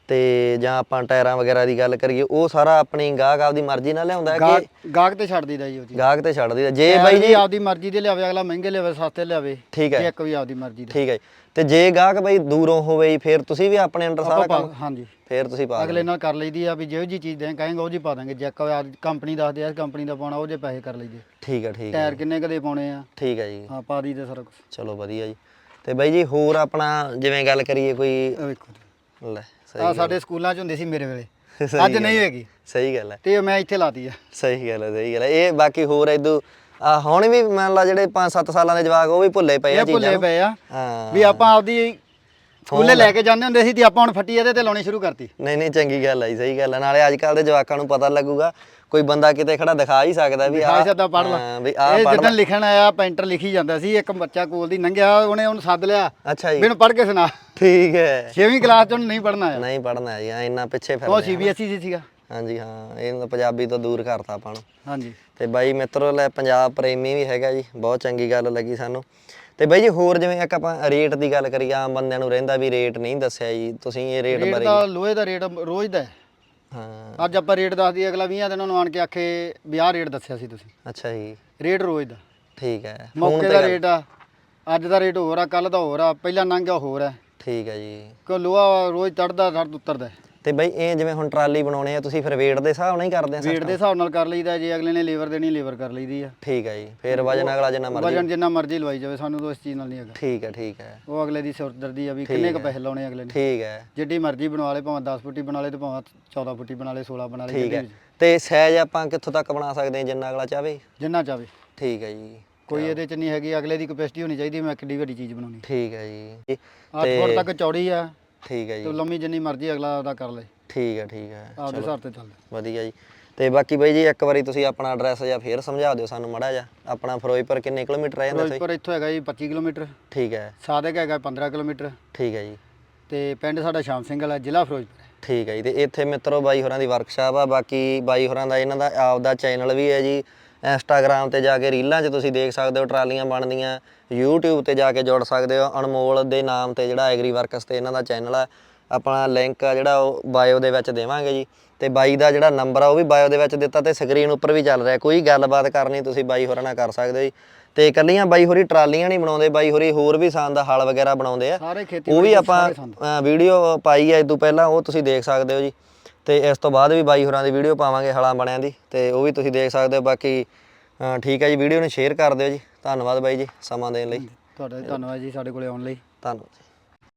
ਤੇ ਜਾਂ ਆਪਾਂ ਟਾਇਰਾਂ ਵਗੈਰਾ ਦੀ ਗੱਲ ਕਰੀਏ ਉਹ ਸਾਰਾ ਆਪਣੀ ਗਾਹਕ ਆਪਦੀ ਮਰਜ਼ੀ ਨਾਲ ਲਿਆਉਂਦਾ ਹੈ ਗਾਹਕ ਕਿ ਗਾਹਕ ਤੇ ਛੱਡ ਦੀਦਾ ਜੀ ਉਹ ਜੀ ਗਾਹਕ ਤੇ ਛੱਡ ਦਿੰਦਾ ਜੇ ਬਾਈ ਜੀ ਆਪਦੀ ਮਰਜ਼ੀ ਦੇ ਲਿਆਵੇ ਅਗਲਾ ਮਹਿੰਗੇ ਲਿਆਵੇ ਸਸਤੇ ਲਿਆਵੇ ਠੀਕ ਹੈ। ਇੱਕ ਵੀ ਆਪਦੀ ਮਰਜ਼ੀ ਦਾ। ਠੀਕ ਹੈ ਜੀ। ਤੇ ਜੇ ਗਾਹਕ ਬਾਈ ਦੂਰੋਂ ਹੋਵੇ ਜੀ, ਫਿਰ ਤੁਸੀਂ ਵੀ ਆਪਣੇ ਅੰਡਰ ਸਾਰਾ ਆਪਾਂ ਕੰਮ ਪਾ- ਹਾਂਜੀ। ਫਿਰ ਤੁਸੀਂ ਪਾ ਅਗਲੇ ਨਾਲ ਕਰ ਲਈਦੀ ਆ ਵੀ ਜਿਹੋ ਜੀ ਚੀਜ਼ ਦੇ ਕਹੇਗਾ ਉਹ ਜੀ ਪਾ ਦਾਂਗੇ ਜੈਕ ਕੰਪਨੀ ਦੱਸਦੇ ਆ ਕੰਪਨੀ ਦਾ ਪਾਉਣਾ ਉਹ ਜੇ ਪੈਸੇ ਕਰ ਲਈਦੇ। ਠੀਕ ਹੈ ਠੀਕ ਹੈ ਟਾਇਰ ਕਿੰਨੇ ਕਦੇ ਪਾਉਣੇ ਆ? ਠੀਕ ਹੈ ਜੀ। ਹਾਂ ਪਾ ਦਈਦੇ ਸਾਰਾ ਕੁਝ ਚਲੋ ਵਧੀਆ ਜੀ। ਤੇ ਬਾਈ ਜੀ ਹੋਰ ਆਪਣਾ ਜਿਵੇਂ ਗੱਲ ਕਰੀਏ ਕੋਈ ਇਹ ਵੇਖੋ ਜੀ। ਲੈ। ਆ ਸਾਡੇ ਸਕੂਲਾਂ 'ਚ ਹੁੰਦੀ ਸੀ ਮੇਰੇ ਵੇਲੇ। ਅੱਜ ਨਹੀਂ ਹੈਗੀ। ਸਹੀ ਗੱਲ ਹੈ। ਤੇ ਮੈਂ ਇੱਥੇ ਲਾਤੀ ਆ। ਸਹੀ ਗੱਲ ਹੈ ਸਹੀ ਗੱਲ ਹੈ। ਇਹ ਬਾਕੀ ਹੋਰ ਇਦੂ ਹੁਣ ਵੀ ਮੰਨ ਲਾ ਜਿਹੜੇ 5-7 ਸਾਲਾਂ ਦੇ ਜਵਾਕ ਉਹ ਵੀ ਭੁੱਲੇ ਪਏ ਆ ਇਹ ਭੁੱਲੇ ਚੀਜ਼ਾਂ ਨੂੰ। ਪਏ ਆ। ਹਾਂ। ਵੀ ਆਪਾਂ ਆਪਦੀ ਸਕੂਲੇ ਲੈ ਕੇ ਜਾਂਦੇ ਹੁੰਦੇ ਸੀ ਤੇ ਆਪਾਂ ਹੁਣ ਫੱਟੀ ਇਹਦੇ ਤੇ ਲਾਉਣੀ ਸ਼ੁਰੂ ਕਰਤੀ। ਨਹੀਂ ਨਹੀਂ ਚੰਗੀ ਗੱਲ ਜੀ, ਸਹੀ ਗੱਲ ਨਾਲੇ ਅੱਜ ਕੱਲ ਦੇ ਜਵਾਕਾਂ ਨੂੰ ਪਤਾ ਲੱਗੂਗਾ ਕੋਈ ਬੰਦਾ ਕਿਤੇ ਖੜਾ ਦਿਖਾ ਹੀ ਸਕਦਾ ਵੀ ਦਿਖਾ ਆ ਸਕਦਾ ਪੜ ਲਾ। ਵੀ ਆ ਇਹ ਪੜ ਜਦੋਂ ਲਿਖਣ ਆਇਆ ਪੈਂਟਰ ਲਿਖੀ ਜਾਂਦਾ ਸੀ ਇੱਕ ਬੱਚਾ ਕੋਲ ਦੀ ਲੰਘਿਆ ਉਹਨੇ ਉਹਨੂੰ ਸੱਦ ਲਿਆ। ਅੱਛਾ ਜੀ। ਮੈਨੂੰ ਪੜ ਕੇ ਸੁਣਾ। ਠੀਕ ਹੈ। 6ਵੀਂ ਕਲਾਸ ਚ ਉਹਨੂੰ ਨਹੀਂ ਪੜਨਾ ਆਇਆ। ਨਹੀਂ ਪੜਨਾ ਹੈ ਜੀ ਹਾਂ, ਇੰਨਾ ਪਿੱਛੇ ਉਹ ਫਿਰਦੇ ਆ। ਸੀਬੀਐਸਈ ਸੀ ਸੀਗਾ। ਹਾਂਜੀ ਹਾਂ ਇਹਨੂੰ ਤਾਂ ਪੰਜਾਬੀ ਤੋਂ ਦੂਰ ਕਰਤਾ ਆਪਾਂ ਨੂੰ। ਹਾਂਜੀ। ਤੇ ਬਾਈ ਮਿੱਤਰੋ ਲੈ ਪੰਜਾਬ ਪ੍ਰੇਮੀ ਵੀ ਹੈਗਾ ਜੀ ਬਹੁਤ ਚੰਗੀ ਗੱਲ ਲੱਗੀ ਸਾਨੂੰ। ਤੇ ਬਾਈ ਜੀ ਹੋਰ ਜਿਵੇਂ ਇੱਕ ਆਪਾਂ ਰੇਟ ਦੀ ਗੱਲ ਕਰੀਏ ਆਮ ਬੰਦਿਆਂ ਨੂੰ ਰਹਿੰਦਾ ਵੀ ਰੇਟ ਨਹੀਂ ਦੱਸਿਆ ਜੀ ਤੁਸੀਂ ਇਹ ਰੇਟ ਰੇਟ ਬਾਰੇ ਦਾ ਲੋਹੇ ਦਾ ਰੇਟ ਰੋਜ਼ ਦਾ ਹੈ। ਹਾਂ। ਅੱਜ ਆਪਾਂ ਰੇਟ ਦੱਸ ਦਈਏ ਅਗਲਾ 20 ਦਿਨਾਂ ਨੂੰ ਆਣ ਕੇ ਆਖੇ ਵੀ ਆਹ ਰੇਟ ਦੱਸਿਆ ਸੀ ਤੁਸੀਂ। ਅੱਛਾ ਜੀ। ਰੇਟ ਰੋਜ਼ ਦਾ। ਠੀਕ ਹੈ। ਮੌਕੇ ਦਾ ਰੇਟ ਆ ਅੱਜ ਦਾ ਰੇਟ ਹੋਰ ਆ ਕੱਲ ਦਾ ਹੋਰ ਆ ਪਹਿਲਾਂ ਲੰਘਿਆ ਹੋਰ ਆ ਠੀਕ ਹੈ ਜੀ। ਕਿਉਂ ਲੋਹਾ ਰੋਜ਼ ਚੜਦਾ ਛੱਡ ਉਤਰਦਾ ਹੈ। ਤੇ ਬਾਈ ਇਹ ਜਿਵੇਂ ਹੁਣ ਟਰਾਲੀ ਬਣਾਉਣੇ ਆ ਤੁਸੀਂ ਫਿਰ weight ਦੇ ਹਿਸਾਬ ਨਾਲ ਹੀ ਕਰਦੇ ਆ weight ਦੇ ਹਿਸਾਬ ਨਾਲ ਕਰ ਲਈਦਾ ਜੇ ਅਗਲੇ ਨੇ ਲੀਵਰ ਦੇਣੀ ਲੀਵਰ ਕਰ ਲਈਦੀ ਆ। ਠੀਕ ਹੈ ਜੀ ਫਿਰ ਵਜਨ ਅਗਲਾ ਜਿੰਨਾ ਮਰਜ਼ੀ ਵਜਨ ਜਿੰਨਾ ਮਰਜ਼ੀ ਲਵਾਈ ਜਾਵੇ ਸਾਨੂੰ ਤਾਂ ਇਸ ਚੀਜ਼ ਨਾਲ ਨਹੀਂ ਹੈਗਾ। ਠੀਕ ਹੈ ਠੀਕ ਹੈ ਉਹ ਅਗਲੇ ਦੀ ਸਿਰਦਰਦੀ ਆ ਵੀ ਕਿੰਨੇ ਕੁ ਪੈਸੇ ਲਾਉਣੇ ਅਗਲੇ ਨੇ। ਠੀਕ ਹੈ ਜਿੱਡੀ ਮਰਜ਼ੀ ਬਣਵਾ ਲੇ ਭਾਵੇਂ 10 ਫੁੱਟੀ ਬਣਾ ਲੇ ਤੇ ਭਾਵੇਂ 14 ਫੁੱਟੀ ਬਣਾ ਲੇ 16 ਬਣਾ ਲੇ ਠੀਕ ਹੈ। ਤੇ ਸਾਈਜ਼ ਆਪਾਂ ਕਿੱਥੋਂ ਤੱਕ ਬਣਾ ਸਕਦੇ ਹਾਂ ਜਿੰਨਾ ਅਗਲਾ ਚਾਹਵੇ ਜਿੰਨਾ ਚਾਵੇ। ਠੀਕ ਹੈ ਜੀ। ਕੋਈ ਇਹਦੇ ਚ ਨਹੀਂ ਹੈਗੀ ਅਗਲੇ ਦੀ ਕਪੈਸਿਟੀ ਹੋਣੀ ਚਾਹੀਦੀ ਮੈਂ ਕਿੱਡੀ ਵੱਡੀ ਚੀਜ਼ ਬਣਾਉਣੀ। ਠੀਕ ਹੈ ਜੀ। 8 ਫੁੱਟ ਤੱਕ ਚੌੜੀ ਆ ਠੀਕ ਹੈ ਤੇ ਜੀ ਲੰਮੀ ਜਿੰਨੀ ਮਰਜ਼ੀ ਅਗਲਾ ਉਹਦਾ ਕਰ ਲੇ। ਠੀਕ ਹੈ ਠੀਕ ਹੈ। ਆਪਦੇ ਹਿਸਾਬ ਤੇ ਚੱਲਦਾ ਵਧੀਆ ਜੀ। ਤੇ ਬਾਕੀ ਬਾਈ ਜੀ ਇੱਕ ਵਾਰੀ ਤੁਸੀਂ ਆਪਣਾ ਐਡਰੈਸ ਜਾਂ ਫੇਰ ਸਮਝਾ ਦਿਓ ਸਾਨੂੰ ਮੜਾ ਜਾ ਆਪਣਾ ਫਿਰੋਜ਼ਪੁਰ ਕਿੰਨੇ ਕਿਲੋਮੀਟਰ ਰਹਿ ਜਾਂਦਾ ਸੀ ਫਿਰੋਜ਼ਪੁਰ ਇੱਥੋਂ ਹੈਗਾ ਜੀ 25 ਕਿਲੋਮੀਟਰ। ਠੀਕ ਹੈ। ਸਾਦਕ ਹੈਗਾ 15 ਕਿਲੋਮੀਟਰ। ਠੀਕ ਹੈ ਜੀ। ਤੇ ਪਿੰਡ ਸਾਡਾ ਸ਼ਾਮ ਸਿੰਘਲ ਹੈ ਜ਼ਿਲ੍ਹਾ ਫਿਰੋਜ਼ਪੁਰ ਠੀਕ ਹੈ ਜੀ। ਤੇ ਇੱਥੇ ਮਿੱਤਰੋ ਬਾਈ ਹੋਰਾਂ ਦੀ ਵਰਕਸ਼ਾਪ ਆ। ਬਾਕੀ ਬਾਈ ਹੋਰਾਂ ਦਾ ਇਹਨਾਂ ਦਾ ਆਪਦਾ ਚੈਨਲ ਵੀ ਹੈ ਜੀ। ਇੰਸਟਾਗ੍ਰam ਤੇ ਜਾ ਕੇ ਰੀਲਾਂ 'ਚ ਤੁਸੀਂ ਦੇਖ ਸਕਦੇ ਹੋ ਟਰਾਲੀਆਂ ਬਣਦੀਆਂ YouTube ਤੇ ਜਾ ਕੇ ਜੁੜ ਸਕਦੇ ਹੋ। ਅਨਮੋਲ ਦੇ ਨਾਮ ਤੇ ਜਿਹੜਾ ਐਗਰੀ ਵਰਕਸ ਤੇ ਇਹਨਾਂ ਦਾ ਚੈਨਲ ਆ ਆਪਣਾ ਲਿੰਕ ਆ ਜਿਹੜਾ ਉਹ ਬਾਇਓ ਦੇ ਵਿੱਚ ਦੇਵਾਂਗੇ ਜੀ। ਤੇ ਬਾਈ ਦਾ ਜਿਹੜਾ ਨੰਬਰ ਆ ਉਹ ਵੀ ਬਾਇਓ ਦੇ ਵਿੱਚ ਦਿੱਤਾ ਤੇ ਸਕਰੀਨ ਉੱਪਰ ਵੀ ਚੱਲ ਰਿਹਾ। ਕੋਈ ਗੱਲਬਾਤ ਕਰਨੀ ਤੁਸੀਂ ਬਾਈ ਹੋਰਾਂ ਨਾਲ ਕਰ ਸਕਦੇ ਹੋ ਜੀ। ਤੇ ਇਕੱਲੀਆਂ ਬਾਈ ਹੋਰੀ ਟਰਾਲੀਆਂ ਨਹੀਂ ਬਣਾਉਂਦੇ ਬਾਈ ਹੋਰੀ ਹੋਰ ਵੀ ਸੰਦ ਦਾ ਹਲ ਵਗੈਰਾ ਬਣਾਉਂਦੇ ਆ। ਉਹ ਵੀ ਆਪਾਂ ਵੀਡੀਓ ਪਾਈ ਹੈ ਇਹ ਤੋਂ ਪਹਿਲਾਂ ਉਹ ਤੁਸੀਂ ਦੇਖ ਸਕਦੇ ਹੋ ਜੀ। ਤੇ ਇਸ ਤੋਂ ਬਾਅਦ ਵੀ ਬਾਈ ਹੋਰਾਂ ਦੀ ਵੀਡੀਓ ਪਾਵਾਂਗੇ ਹਲਾਂ ਬਣਿਆਂ ਦੀ ਤੇ ਉਹ ਵੀ ਤੁਸੀਂ ਦੇਖ ਸਕਦੇ ਹੋ। ਬਾਕੀ ਅ, ਠੀਕ ਹੈ ਜੀ ਵੀਡੀਓ ਨੂੰ ਸ਼ੇਅਰ ਕਰ ਦਿਓ ਜੀ। ਧੰਨਵਾਦ ਬਾਈ ਜੀ ਸਮਾਂ ਦੇਣ ਲਈ। ਤੁਹਾਡਾ ਧੰਨਵਾਦ ਜੀ ਸਾਡੇ ਕੋਲੇ ਆਉਣ ਲਈ। ਧੰਨਵਾਦ ਜੀ।